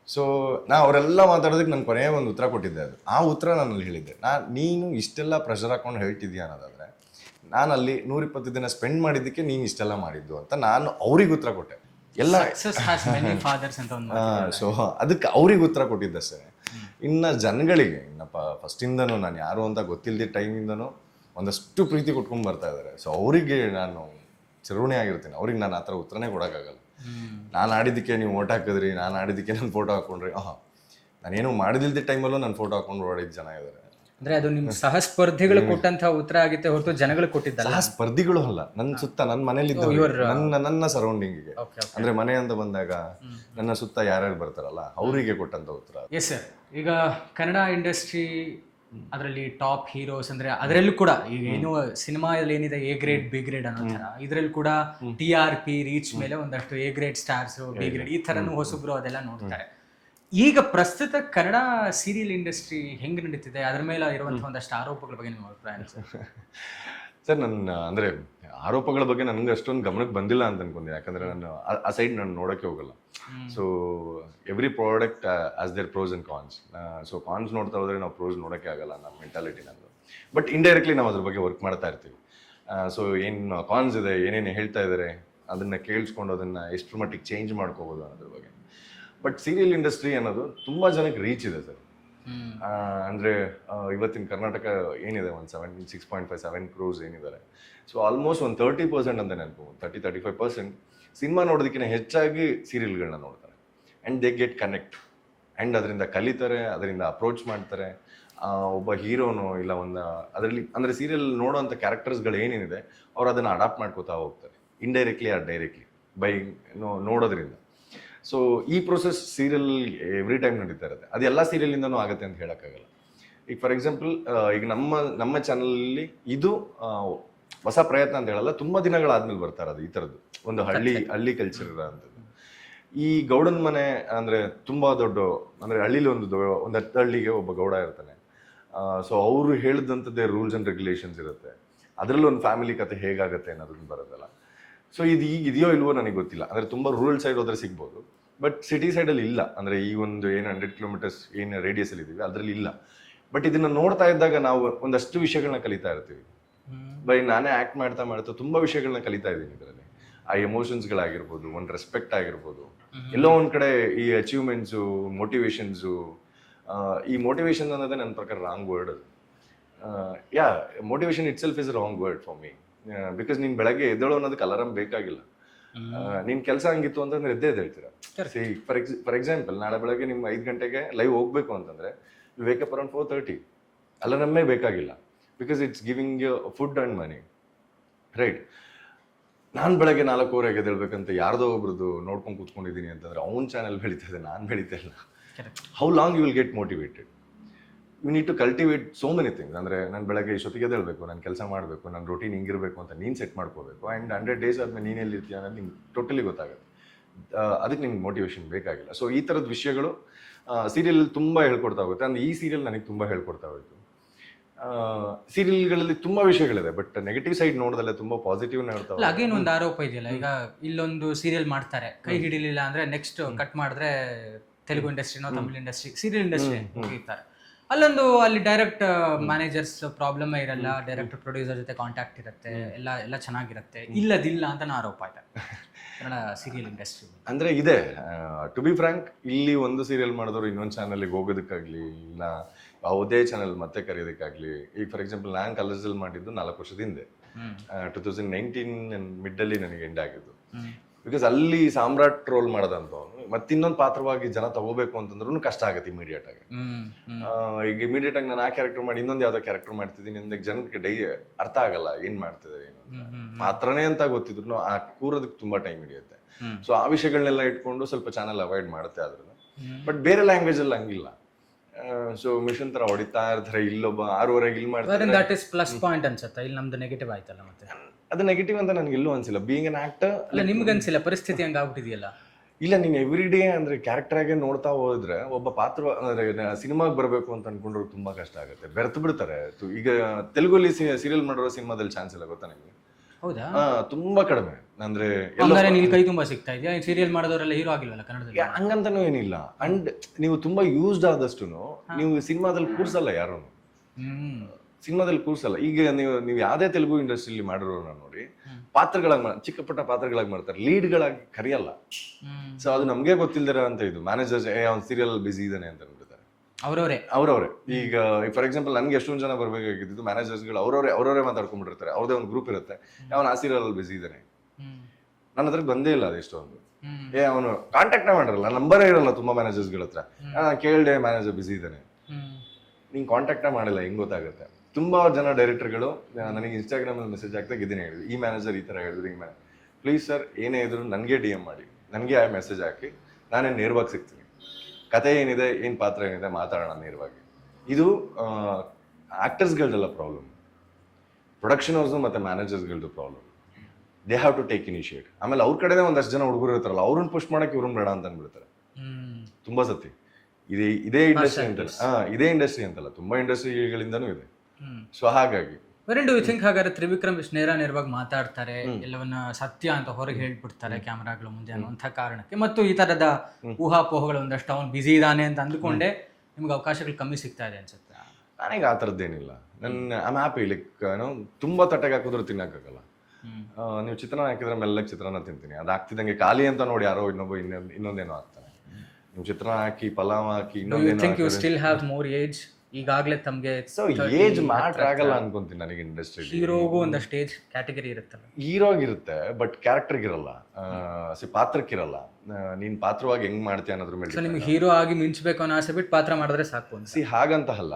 ಸೊ ನಾ ಅವರೆಲ್ಲ ಮಾತಾಡೋದಕ್ಕೆ ನನ್ನ ಕೊನೆಯ ಒಂದು ಉತ್ತರ ಕೊಟ್ಟಿದ್ದೆ ಅದು. ಆ ಉತ್ತರ ನಾನು ಅಲ್ಲಿ ಹೇಳಿದ್ದೆ. ನಾ ನೀನು ಇಷ್ಟೆಲ್ಲ ಪ್ರೆಷರ್ ಹಾಕೊಂಡು ಹೇಳ್ತಿದ್ಯಾ ಅನ್ನೋದಾದ್ರೆ ನಾನು ಅಲ್ಲಿ ನೂರಿಪ್ಪತ್ತು ದಿನ ಸ್ಪೆಂಡ್ ಮಾಡಿದ್ದಕ್ಕೆ ನೀನು ಇಷ್ಟೆಲ್ಲ ಮಾಡಿದ್ದು ಅಂತ ನಾನು ಅವ್ರಿಗೆ ಉತ್ತರ ಕೊಟ್ಟೆ. ಎಲ್ಲ ಸೊ ಅದಕ್ಕೆ ಅವ್ರಿಗೆ ಉತ್ತರ ಕೊಟ್ಟಿದ್ದೆ ಸರ್ ಇನ್ನು ಜನಗಳಿಗೆ ಇನ್ನಪ್ಪ ಫಸ್ಟಿಂದನೂ ನಾನು ಯಾರು ಅಂತ ಗೊತ್ತಿಲ್ಲದೆ ಟೈಮಿಂದನೂ ಒಂದಷ್ಟು ಪ್ರೀತಿ ಕೊಟ್ಕೊಂಡು ಬರ್ತಾ ಇದ್ದಾರೆ ಸೊ ಅವರಿಗೆ ನಾನು ಚಿರುಣಿ ಆಗಿರ್ತೀನಿ. ಅವ್ರಿಗೆ ನಾನು ಆ ಥರ ಉತ್ತರನೇ ಕೊಡೋಕ್ಕಾಗಲ್ಲ. ನಾನು ಆಡಿದ್ದಕ್ಕೆ ನೀವು ಓಟ್ ಹಾಕಿದ್ರಿ ನಾನು ಆಡಿದ್ದಕ್ಕೆ ನಾನು ಫೋಟೋ ಹಾಕೊಂಡ್ರಿ. ಆಹಾ. ನಾನೇನು ಮಾಡಿದಿಲ್ದ ಟೈಮಲ್ಲೂ ನಾನು ಫೋಟೋ ಹಾಕೊಂಡು ಓಡಿದ ಜನ ಇದ್ದಾರೆ ಅಂದ್ರೆ ಅದು ನಿಮ್ಮ ಸಹ ಸ್ಪರ್ಧಿಗಳು ಕೊಟ್ಟಂತ ಉತ್ತರ ಆಗಿತ್ತೆ ಹೊರತು ಜನಗಳು ಕೊಟ್ಟಿದ್ದಲ್ಲ? ಸಹ ಸ್ಪರ್ಧಿಗಳು ಅಲ್ಲ ನನ್ನ ಸುತ್ತ ನನ್ನ ಮನೇಲಿ ನನ್ನ ನನ್ನ ಸರೌಂಡಿಂಗಿಗೆ ಅಂದ್ರೆ ಮನೆ ಅಂತ ಬಂದಾಗ ನನ್ನ ಸುತ್ತ ಯಾರ್ಯಾರು ಬರ್ತಾರಲ್ಲ ಅವರಿಗೆ ಕೊಟ್ಟಂತ ಉತ್ತರ. ಎಸ್ ಸರ್ ಈಗ ಕನ್ನಡ ಇಂಡಸ್ಟ್ರಿ ಅದರಲ್ಲಿ ಟಾಪ್ ಹೀರೋಸ್ ಅಂದ್ರೆ ಅದರಲ್ಲೂ ಕೂಡ ಈಗ ಏನು ಸಿನಿಮಾದಲ್ಲಿ ಏನಿದೆ ಎ ಗ್ರೇಡ್ ಬಿ ಗ್ರೇಡ್ ಅನ್ನೋ ತರ ಇದರಲ್ಲಿ ಕೂಡ ಟಿ ಆರ್ ಪಿ ರೀಚ್ ಮೇಲೆ ಒಂದಷ್ಟು A grade stars B grade ಈ ತರನು ಹೊಸಬ್ರು ಅದೆಲ್ಲ ನೋಡ್ತಾರೆ. ಈಗ ಪ್ರಸ್ತುತ ಕನ್ನಡ ಸೀರಿಯಲ್ ಇಂಡಸ್ಟ್ರಿ ಹೆಂಗ್ ನಡೀತಿದೆ? ಅದ್ರ ಮೇಲೆ ಇರುವಂತಹ ಒಂದಷ್ಟು ಆರೋಪಗಳ ಬಗ್ಗೆ ನಿಮ್ಮ ಅಭಿಪ್ರಾಯ ಸರ್ ನನ್ನ ಅಂದ್ರೆ ಆರೋಪಗಳ ಬಗ್ಗೆ ನನಗೆ ಅಷ್ಟೊಂದು ಗಮನಕ್ಕೆ ಬಂದಿಲ್ಲ ಅಂತ ಅನ್ಕೊಂಡೆ. ಯಾಕಂದ್ರೆ ನಾನು ಆ- ಸೈಡ್ ನಾನು ನೋಡೋಕ್ಕೆ ಹೋಗಲ್ಲ. So every product has their pros and cons so cons ನೋಡ್ತಾ ಹೋದ್ರೆ ನಾವು ಪ್ರೋಸ್ ನೋಡೋಕ್ಕೆ ಆಗಲ್ಲ ನಮ್ಮ ಮೆಂಟಾಲಿಟಿ ನಂದು ಬಟ್ ಇಂಡೈರೆಕ್ಟ್ಲಿ ನಾವು ಅದ್ರ ಬಗ್ಗೆ ವರ್ಕ್ ಮಾಡ್ತಾ ಇರ್ತೀವಿ. ಸೊ ಏನು ಕಾನ್ಸ್ ಇದೆ ಏನೇನು ಹೇಳ್ತಾ ಇದ್ದಾರೆ ಅದನ್ನ ಕೇಳಿಸ್ಕೊಂಡು ಅದನ್ನು ಎಷ್ಟರ ಮಟ್ಟಿಗೆ ಚೇಂಜ್ ಮಾಡ್ಕೋಬೋದು ಅನ್ನೋದ್ರ ಬಗ್ಗೆ. ಬಟ್ ಸೀರಿಯಲ್ ಇಂಡಸ್ಟ್ರಿ ಅನ್ನೋದು ತುಂಬ ಜನಕ್ಕೆ ರೀಚ್ ಇದೆ ಸರ್. ಅಂದ್ರೆ ಇವತ್ತಿನ ಕರ್ನಾಟಕ ಏನಿದೆ ಒಂದು seven six point five seven crores ಏನಿದ್ದಾರೆ. ಸೊ ಆಲ್ಮೋಸ್ಟ್ ಒಂದು ತರ್ಟಿ ಪರ್ಸೆಂಟ್ ಅಂತ ನೆನಪು thirty thirty five percent cinema ನೋಡೋದಕ್ಕಿಂತ ಹೆಚ್ಚಾಗಿ ಸೀರಿಯಲ್ಗಳನ್ನ ನೋಡ್ತಾರೆ. And they get connect and ಅದರಿಂದ ಕಲಿತಾರೆ, ಅದರಿಂದ ಅಪ್ರೋಚ್ ಮಾಡ್ತಾರೆ. ಒಬ್ಬ ಹೀರೋನು ಇಲ್ಲ ಒಂದು, ಅದರಲ್ಲಿ, ಅಂದರೆ ಸೀರಿಯಲ್ ನೋಡೋಂಥ ಕ್ಯಾರೆಕ್ಟರ್ಸ್ಗಳು ಏನೇನಿದೆ, ಅವ್ರು ಅದನ್ನು ಅಡಾಪ್ಟ್ ಮಾಡ್ಕೋತಾ ಹೋಗ್ತಾರೆ. ಇಂಡೈರೆಕ್ಟ್ಲಿ ಆರ್ ಡೈರೆಕ್ಟ್ಲಿ ಬೈ ನೋಡೋದ್ರಿಂದ. ಸೊ ಈ ಪ್ರೊಸೆಸ್ ಸೀರಿಯಲ್ ಎವ್ರಿ ಟೈಮ್ ನಡೀತಾ ಇರುತ್ತೆ. ಅದು ಎಲ್ಲ ಸೀರಿಯಲಿಂದನೂ ಆಗುತ್ತೆ ಅಂತ ಹೇಳೋಕ್ಕಾಗಲ್ಲ. ಈಗ ಫಾರ್ ಎಕ್ಸಾಂಪಲ್ ಈಗ ನಮ್ಮ ನಮ್ಮ ಚಾನಲಲ್ಲಿ ಇದು ಹೊಸ ಪ್ರಯತ್ನ ಅಂತ ಹೇಳಲ್ಲ ತುಂಬ ದಿನಗಳಾದ್ಮೇಲೆ ಬರ್ತಾರೆ ಅದು ಈ ಥರದ್ದು ಒಂದು ಹಳ್ಳಿ ಹಳ್ಳಿ ಕಲ್ಚರ್ ಇರೋಂಥದ್ದು ಈ ಗೌಡನ ಮನೆ ಅಂದರೆ ತುಂಬ ದೊಡ್ಡ ಅಂದರೆ ಹಳ್ಳಿಲಿ ಒಂದು ಒಂದು ಹತ್ತು ಹಳ್ಳಿಗೆ ಒಬ್ಬ ಗೌಡ ಇರ್ತಾನೆ. ಸೊ ಅವರು ಹೇಳಿದಂಥದ್ದೇ ರೂಲ್ಸ್ ಆ್ಯಂಡ್ ರೆಗ್ಯುಲೇಷನ್ಸ್ ಇರುತ್ತೆ. ಅದರಲ್ಲೂ ಒಂದು ಫ್ಯಾಮಿಲಿ ಕತೆ ಹೇಗಾಗುತ್ತೆ ಅನ್ನೋದನ್ನು ಬರೋದಲ್ಲ. ಸೊ ಇದು ಈಗ ಇದೆಯೋ ಇಲ್ವೋ ನನಗೆ ಗೊತ್ತಿಲ್ಲ. ಅಂದರೆ ತುಂಬ ರೂರಲ್ ಸೈಡ್ ಹೋದ್ರೆ ಸಿಗ್ಬೋದು. ಬಟ್ ಸಿಟಿ ಸೈಡಲ್ಲಿ ಇಲ್ಲ. ಅಂದರೆ ಈ ಒಂದು ಏನು ಹಂಡ್ರೆಡ್ ಕಿಲೋಮೀಟರ್ಸ್ ಏನು ರೇಡಿಯಸಲ್ಲಿ ಇದ್ದೀವಿ ಅದರಲ್ಲಿ ಇಲ್ಲ. ಬಟ್ ಇದನ್ನು ನೋಡ್ತಾ ಇದ್ದಾಗ ನಾವು ಒಂದಷ್ಟು ವಿಷಯಗಳನ್ನ ಕಲಿತಾ ಇರ್ತೀವಿ. ಬೈ ನಾನೇ ಆ್ಯಕ್ಟ್ ಮಾಡ್ತಾ ಮಾಡ್ತಾ ತುಂಬ ವಿಷಯಗಳನ್ನ ಕಲಿತಾ ಇದ್ದೀನಿ ಇದರಲ್ಲಿ. ಆ ಎಮೋಷನ್ಸ್ಗಳಾಗಿರ್ಬೋದು ಒಂದು ರೆಸ್ಪೆಕ್ಟ್ ಆಗಿರ್ಬೋದು. ಎಲ್ಲೋ ಒಂದು ಕಡೆ ಈ ಅಚೀವ್ಮೆಂಟ್ಸು ಮೋಟಿವೇಶನ್ಸು ಈ ಮೋಟಿವೇಶನ್ ಅನ್ನೋದೇ ನನ್ನ ಪ್ರಕಾರ ರಾಂಗ್ ವರ್ಡ್ ಅದು. Ya motivation itself is wrong word for me because ನೀನ್ ಬೆಳಗ್ಗೆ ಎದ್ದೇಳು ಅನ್ನೋದಕ್ಕೆ ಅಲಾರಂ ಬೇಕಾಗಿಲ್ಲ. ನಿಮ್ ಕೆಲಸ ಹಂಗಿತ್ತು ಅಂತಂದ್ರೆ ಎದ್ದೇ ಎದ್ದೇಳ್ತೀರಾ see for x for example ನಾಳೆ ಬೆಳಗ್ಗೆ ನಿಮ್ ಐದು ಗಂಟೆಗೆ ಲೈವ್ ಹೋಗ್ಬೇಕು ಅಂತಂದ್ರೆ wake up around four thirty ಅಲಾರಾಮೇ ಬೇಕಾಗಿಲ್ಲ. Because it's giving you food and money right ನಾನು ಬೆಳಗ್ಗೆ ನಾಲ್ಕೂವರೆಗೆ ಎದ್ದೇಳ್ಬೇಕಂತ ಯಾರ್ದೋ ಒಬ್ರದ್ದು ನೋಡ್ಕೊಂಡು ಕೂತ್ಕೊಂಡಿದ್ದೀನಿ ಅಂತಂದ್ರೆ ಅವ್ನ ಚಾನಲ್ ಬೆಳೀತಾ ಇದೆ ನಾನು ಬೆಳೀತಾ ಇಲ್ಲ. How long you will get motivated you need to cultivate so many things ಅಂದರೆ ನಾನು ಬೆಳಗ್ಗೆ ಇಷ್ಟೊತ್ತಿಗೆ ಎದ್ದೇಳಬೇಕು ನಾನು ಕೆಲಸ ಮಾಡಬೇಕು ನನ್ನ ರೊಟೀನ್ ಹಿಂಗಿರಬೇಕು ಅಂತ ನೀನು ಸೆಟ್ ಮಾಡ್ಕೋಬೇಕು. ಆ್ಯಂಡ್ ಹಂಡ್ರೆಡ್ ಡೇಸ್ ಆದಮೇಲೆ ನೀನು ಎಲ್ಲಿರ್ತೀಯ ಅನ್ನೋದು ನಿಮ್ಗೆ ಟೋಟಲಿ ಗೊತ್ತಾಗುತ್ತೆ. ಅದಕ್ಕೆ ನಿಮ್ಗೆ ಮೋಟಿವೇಶನ್ ಬೇಕಾಗಿಲ್ಲ. ಸೊ ಈ ಥರದ ವಿಷಯಗಳು ಸೀರಿಯಲ್ ತುಂಬ ಹೇಳ್ಕೊಡ್ತಾ ಹೋಗುತ್ತೆ. ಅಂದರೆ ಈ ಸೀರಿಯಲ್ ನನಗೆ ತುಂಬ ಹೇಳ್ಕೊಡ್ತಾ ಹೋಯಿತು. ಸೀರಿಯಲ್ಗಳಲ್ಲಿ ತುಂಬ ವಿಷಯಗಳಿದೆ ಬಟ್ ನೆಗೆಟಿವ್ ಸೈಡ್ ನೋಡಿದಲ್ಲೇ ತುಂಬ ಪಾಸಿಟಿವ್ ಹೇಳ್ತಾರೆ ಅಗೇನ್ ಒಂದು ಆರೋಪ ಇದೆಯಲ್ಲ ಈಗ ಇಲ್ಲೊಂದು ಸೀರಿಯಲ್ ಮಾಡ್ತಾರೆ ಕೈ ಹಿಡಿಲಿಲ್ಲ ಅಂದ್ರೆ ನೆಕ್ಸ್ಟ್ ಕಟ್ ಮಾಡಿದ್ರೆ ತೆಲುಗು ಇಂಡಸ್ಟ್ರಿನೋ ತಮಿಳ್ ಇಂಡಸ್ಟ್ರಿ ಸೀರಿಯಲ್ ಇಂಡಸ್ಟ್ರಿ ಮುಗಿತಾರೆ ಅಲ್ಲೊಂದು ಅಲ್ಲಿ ಡೈರೆಕ್ಟ್ ಮ್ಯಾನೇಜರ್ಸ್ ಪ್ರಾಬ್ಲಮ್ ಇರಲ್ಲ ಡೈರೆಕ್ಟ್ ಪ್ರೊಡ್ಯೂಸರ್ ಜೊತೆ ಕಾಂಟ್ಯಾಕ್ಟ್ ಇರುತ್ತೆ ಎಲ್ಲ ಎಲ್ಲ ಚೆನ್ನಾಗಿರುತ್ತೆ. ಇಲ್ಲದಿಲ್ಲ ಅಂತ ಆರೋಪ ಇದೆ ಕನ್ನಡ ಸೀರಿಯಲ್ ಇಂಡಸ್ಟ್ರಿ ಅಂದ್ರೆ ಇದೆ ಟು ಬಿ ಫ್ರಾಂಕ್ ಇಲ್ಲಿ ಒಂದು ಸೀರಿಯಲ್ ಮಾಡಿದವರು ಇನ್ನೊಂದು ಚಾನಲ್ಗೆ ಹೋಗೋದಕ್ಕಾಗ್ಲಿ ಇಲ್ಲ ಯಾವುದೇ ಚಾನಲ್ ಮತ್ತೆ ಕರೆಯೋದಕ್ಕಾಗ್ಲಿ ಈಗ ಫಾರ್ ಎಕ್ಸಾಂಪಲ್ ನಾನು ಕಾಲೇಜಲ್ಲಿ ಮಾಡಿದ್ದು ನಾಲ್ಕು ವರ್ಷದ ಹಿಂದೆ. ಟೂ ತೌಸಂಡ್ ನೈನ್ಟೀನ್ ಮಿಡ್ಡಲ್ಲಿ ನನಗೆ ಎಂಡ್ ಆಗಿದ್ದು. ಬಿಕಾಸ್ ಅಲ್ಲಿ ಸಾಮ್ರಾಟ್ ರೋಲ್ ಮಾಡೋದಂತವನು. ಮತ್ತೆ ಇನ್ನೊಂದು ಪಾತ್ರವಾಗಿ ಜನ ತಗೋಬೇಕು ಅಂತಂದ್ರೂ ಕಷ್ಟ ಆಗುತ್ತೆ ಇಮಿಡಿಯೇಟ್ ಆಗಿ. ಈಗ ಇಮಿಡಿಯೇಟ್ ಆಗಿ ನಾನು ಆ ಕ್ಯಾರೆಕ್ಟರ್ ಮಾಡಿ ಇನ್ನೊಂದು ಯಾವ್ದೋ ಕ್ಯಾರೆಕ್ಟರ್ ಮಾಡ್ತಿದ್ದೀನಿ ಅಂದ್ರೆ ಜನಕ್ಕೆ ಡೈ ಅರ್ಥ ಆಗಲ್ಲ ಏನ್ ಮಾಡ್ತಿದ್ದಾರೆ ಏನು ಪಾತ್ರನೇ ಅಂತ ಗೊತ್ತಿದ್ರು ಆ ಕೂರೋದಕ್ಕೆ ತುಂಬಾ ಟೈಮ್ ಹಿಡಿಯುತ್ತೆ. ಸೊ ಆ ವಿಷಯಗಳನ್ನೆಲ್ಲ ಇಟ್ಕೊಂಡು ಸ್ವಲ್ಪ ಚಾನಲ್ ಅವಾಯ್ಡ್ ಮಾಡುತ್ತೆ ಆದ್ರೂ ಬಟ್ ಬೇರೆ ಲ್ಯಾಂಗ್ವೇಜ್ ಅಲ್ಲಿ ಹಂಗಿಲ್ಲ. ಸೊ ಮಿಷನ್ ತರ ಹೊಡಿತಾ ಇರ್ತಾರೆ ಇಲ್ಲೊಬ್ಬ ಆರೂವರೆಗೆ ಇಲ್ಲಿ ಮಾಡ್ತಾರೆ ದಟ್ ಇಸ್ ಪ್ಲಸ್ ಪಾಯಿಂಟ್ ಅನ್ಸುತ್ತೆ? ಇಲ್ಲಿ ನಮ್ದು ನೆಗೆಟಿವ್ ಆಯ್ತಲ್ಲ ಮತ್ತೆ? ಅದು ನೆಗೆಟಿವ್ ಅಂತ ನನಗೆ ಎಲ್ಲೂ ಅನ್ಸಿಲ್ಲ. ಬೀಯಿಂಗ್ ಅನ್ ಆಕ್ಟರ್ ಅಲ್ಲ ನಿಮ್ಗನ್ಸಿಲ್ಲ ಪರಿಸ್ಥಿತಿ ಹಂಗಾಗ್ಬಿಟ್ಟಿದೆಯಲ್ಲ ಇಲ್ಲ ನೀನು ಎವ್ರಿ ಡೇ ಅಂದ್ರೆ ಕ್ಯಾರೆಕ್ಟರ್ ಆಗಿ ನೋಡ್ತಾ ಹೋದ್ರೆ ಒಬ್ಬ ಪಾತ್ರ ಅಂದ್ರೆ ಸಿನಿಮಾಗೆ ಬರಬೇಕು ಅಂತ ಅನ್ಕೊಂಡ್ರು ತುಂಬಾ ಕಷ್ಟ ಆಗುತ್ತೆ. ಬೆರೆತು ಬಿಡ್ತಾರೆ. ಈಗ ತೆಲುಗಲ್ಲಿ ಸೀರಿಯಲ್ ಮಾಡಿರೋ ಸಿನಿಮಾದಲ್ಲಿ ಚಾನ್ಸ್ ಇಲ್ಲ ಗೊತ್ತಾ ನಿಮಗೆ? ಹೌದಾ? ತುಂಬಾ ಕಡಿಮೆ. ಅಂದ್ರೆ ಎಲ್ಲೋ ಹಂಗಾರೆ ಕೈ ತುಂಬಾ ಸಿಗ್ತಾ ಇದೆಯಾ? ಸೀರಿಯಲ್ ಮಾಡಿದವರೆಲ್ಲ ಹೀರೋ ಆಗಿಲ್ವಲ್ಲ ಕನ್ನಡದಲ್ಲಿ? ಹಂಗಂತನೂ ಏನಿಲ್ಲ. ಅಂಡ್ ನೀವು ತುಂಬಾ ಯೂಸ್ಡ್ ಆದಷ್ಟು ನೀವು ಸಿನಿಮಾದಲ್ಲಿ ಕೂರ್ಸಲ್ಲ ಯಾರು ಸಿನಿಮಾದಲ್ಲಿ ಕೂರ್ಸಲ್ಲ. ಈಗ ನೀವು ನೀವು ಯಾವುದೇ ತೆಲುಗು ಇಂಡಸ್ಟ್ರಿಲಿ ಮಾಡಿರೋನ ನೋಡಿ ಪಾತ್ರಗಳಾಗಿ ಮಾಡ ಚಿಕ್ಕ ಪುಟ್ಟ ಪಾತ್ರಗಳಾಗಿ ಮಾಡ್ತಾರೆ. ಲೀಡ್ಗಳಾಗಿ ಕರೆಯಲ್ಲ. ಸೊ ಅದು ನಮಗೆ ಗೊತ್ತಿಲ್ಲದಿರೋ ಅಂತ ಇದು. ಮ್ಯಾನೇಜರ್ಸ್ ಏ ಅವ್ನು ಸೀರಿಯಲ್ ಬಿಸಿ ಇದ್ದಾನೆ ಅಂತ ಅಂದ್ಬಿಡ್ತಾರೆ. ಅವರವರೇ. ಅವರವರೇ. ಈಗ ಫಾರ್ ಎಕ್ಸಾಂಪಲ್ ನನಗೆ ಎಷ್ಟೊಂದು ಜನ ಬರಬೇಕಾಗಿದ್ದು ಮ್ಯಾನೇಜರ್ಸ್ಗಳು ಅವರವರೇ ಅವರವರೇ ಮಾತಾಡ್ಕೊಂಡ್ಬಿಟ್ಟಿರ್ತಾರೆ ಅವ್ರದೇ ಒಂದು ಗ್ರೂಪ್ ಇರುತ್ತೆ. ಅವನು ಆ ಸೀರಿಯಲ್ ಬಿಸಿ ಇದ್ದಾನೆ ನನ್ನ ಹತ್ರ ಬಂದೇ ಇಲ್ಲ ಅದೆಷ್ಟೊಂದು ಏ ಅವನು ಕಾಂಟ್ಯಾಕ್ಟ್ ಮಾಡಿರಲ್ಲ. ನಂಬರೇ ಇರಲ್ಲ ತುಂಬಾ ಮ್ಯಾನೇಜರ್ಸ್ಗಳ ಹತ್ರ ಕೇಳಿದೆ ಮ್ಯಾನೇಜರ್ ಬಿಸಿ ಇದ್ದಾನೆ ನೀನು ಕಾಂಟ್ಯಾಕ್ಟ್ ಮಾಡಿಲ್ಲ ಹೆಂಗ್ ಗೊತ್ತಾಗುತ್ತೆ? ತುಂಬಾ ಜನ ಡೈರೆಕ್ಟರ್ಗಳು ನನಗೆ ಇನ್ಸ್ಟಾಗ್ರಾಮ್ ಅಲ್ಲಿ ಮೆಸೇಜ್ ಆಗ್ದಾಗ ಇದನ್ನೇ ಹೇಳಿದ್ರು. ಈ ಮ್ಯಾನೇಜರ್ ಈ ತರ ಹೇಳಿದ್ರು ಈ ಮ್ಯಾನೇಜ್ ಪ್ಲೀಸ್ ಸರ್ ಏನೇ ಇದ್ರು ನನಗೆ ಡಿ ಎಂ ಮಾಡಿ. ನನಗೆ ಆ ಮೆಸೇಜ್ ಹಾಕಿ. ನಾನೇ ನೇರವಾಗಿ ಸಿಗ್ತೀನಿ. ಕತೆ ಏನಿದೆ ಏನು ಪಾತ್ರ ಏನಿದೆ ಮಾತಾಡೋಣ ನೇರವಾಗಿ. ಇದು ಆ್ಯಕ್ಟರ್ಸ್ಗಳದೆಲ್ಲ ಪ್ರಾಬ್ಲಮ್ ಪ್ರೊಡಕ್ಷನ್ ಹೌಸು ಮತ್ತು ಮ್ಯಾನೇಜರ್ಸ್ಗಳದ್ದು problem they have to take initiate ಆಮೇಲೆ ಅವ್ರ ಕಡೆನೇ ಒಂದಷ್ಟು ಜನ ಹುಡುಗರು ಇರ್ತಾರಲ್ಲ ಅವ್ರನ್ನ ಪುಷ್ ಮಾಡೋಕೆ ಇವ್ರನ್ನ ಬೇಡ ಅಂತ ಅಂದ್ಬಿಡ್ತಾರೆ ತುಂಬಾ ಸತಿ. ಇದೇ ಇದೇ ಇಂಡಸ್ಟ್ರಿ ಅಂತಲ್ಲ. ಹಾ ಇದೇ ಇಂಡಸ್ಟ್ರಿ ಅಂತಲ್ಲ. ತುಂಬಾ ಇಂಡಸ್ಟ್ರಿಗಳಿಂದನೂ ಇದೆ. ಸೊ ಹಾಗಾಗಿ. ವೆರಿ ಡೂ ಯು ಥಿಂಕ್ ಹಾಗಾದ್ರೆ ತ್ರಿವಿಕ್ರಮ್ ಇಷ್ಟು ನೇರ ನೇರವಾಗಿ ಮಾತಾಡ್ತಾರೆ ಎಲ್ಲವನ್ನ ಸತ್ಯ ಅಂತ ಹೊರಗೆ ಹೇಳ್ಬಿಡ್ತಾರೆ ಕ್ಯಾಮ್ರಾಗಳ ಮುಂದೆ ಅನ್ನುವಂಥ ಕಾರಣಕ್ಕೆ. ಮತ್ತು ಈ ತರದ ಊಹಾಪೋಹಗಳು ಒಂದಷ್ಟು ಅವ್ನು ಬಿಸಿ ಇದ್ದಾನೆ ಅಂತ ಅಂದ್ಕೊಂಡೆ ನಿಮ್ಗೆ ಅವಕಾಶಗಳು ಕಮ್ಮಿ ಸಿಗ್ತಾ ಇದೆ ಅನ್ಸುತ್ತೆ? ನನಗೆ ಆ ಥರದ್ದೇನಿಲ್ಲ. ನನ್ನ ಆಮ್ ಹ್ಯಾಪಿ ಲೈಕ್ ತುಂಬ ತುಂಬಾ ತಟ್ಟೆಗೆ ಹಾಕಿದ್ರು ತಿನ್ನಕ್ಕಾಗಲ್ಲ. ನೀವು ಚಿತ್ರಾನ್ನ ಹಾಕಿದ್ರೆ ಮೆಲ್ಲಗೆ ಚಿತ್ರಾನ್ನ ತಿಂತೀನಿ. ಅದು ಹಾಕ್ತಿದ್ದಂಗೆ ಖಾಲಿ ಅಂತ ನೋಡಿ ಯಾರೋ ಇನ್ನೊಬ್ಬ ಇನ್ನೊಂದು ಇನ್ನೊಂದೇನೋ ಆಗ್ತಾರೆ ನೀವು ಚಿತ್ರಾನ್ನ ಹಾಕಿ ಪಲಾವ್ ಹಾಕಿ ಇನ್ನೊಂದು ಇನ್ನೊಂದೇನೋ ಸ್ಟಿಲ್ ಹ್ಯಾವ್ ಮೋರ್ ಏಜ್ ಈಗಾಗಲೇ ತಮಗೆ ಸೊ ಏಜ್ ಮ್ಯಾಟ್ರ್ ಆಗಲ್ಲ ಅನ್ಕೊಂತೀನಿ ನನಗೆ ಇಂಡಸ್ಟ್ರಿ ಹೀರೋಗೂ ಒಂದು ಸ್ಟೇಜ್ ಕ್ಯಾಟಗರಿ ಇರುತ್ತಲ್ಲ. ಹೀರೋಗಿರುತ್ತೆ ಬಟ್ ಕ್ಯಾರೆಕ್ಟರ್ಗಿರಲ್ಲ ಸಿ ಪಾತ್ರಕ್ಕಿರಲ್ಲ ಇರಲ್ಲ. ನೀನ್ ಪಾತ್ರವಾಗಿ ಹೆಂಗ್ ಮಾಡ್ತೀಯ ಅನ್ನೋದ್ರ ಸೊ ಮೇಲೆ ನಿಮ್ಗೆ ಹೀರೋ ಆಗಿ ಮಿಂಚಬೇಕು ಅನ್ನೋ ಆಸೆ ಬಿಟ್ಟು ಪಾತ್ರ ಮಾಡಿದ್ರೆ ಸಾಕು ಅಂತ. ಸಿ ಹಾಗಂತ ಅಲ್ಲ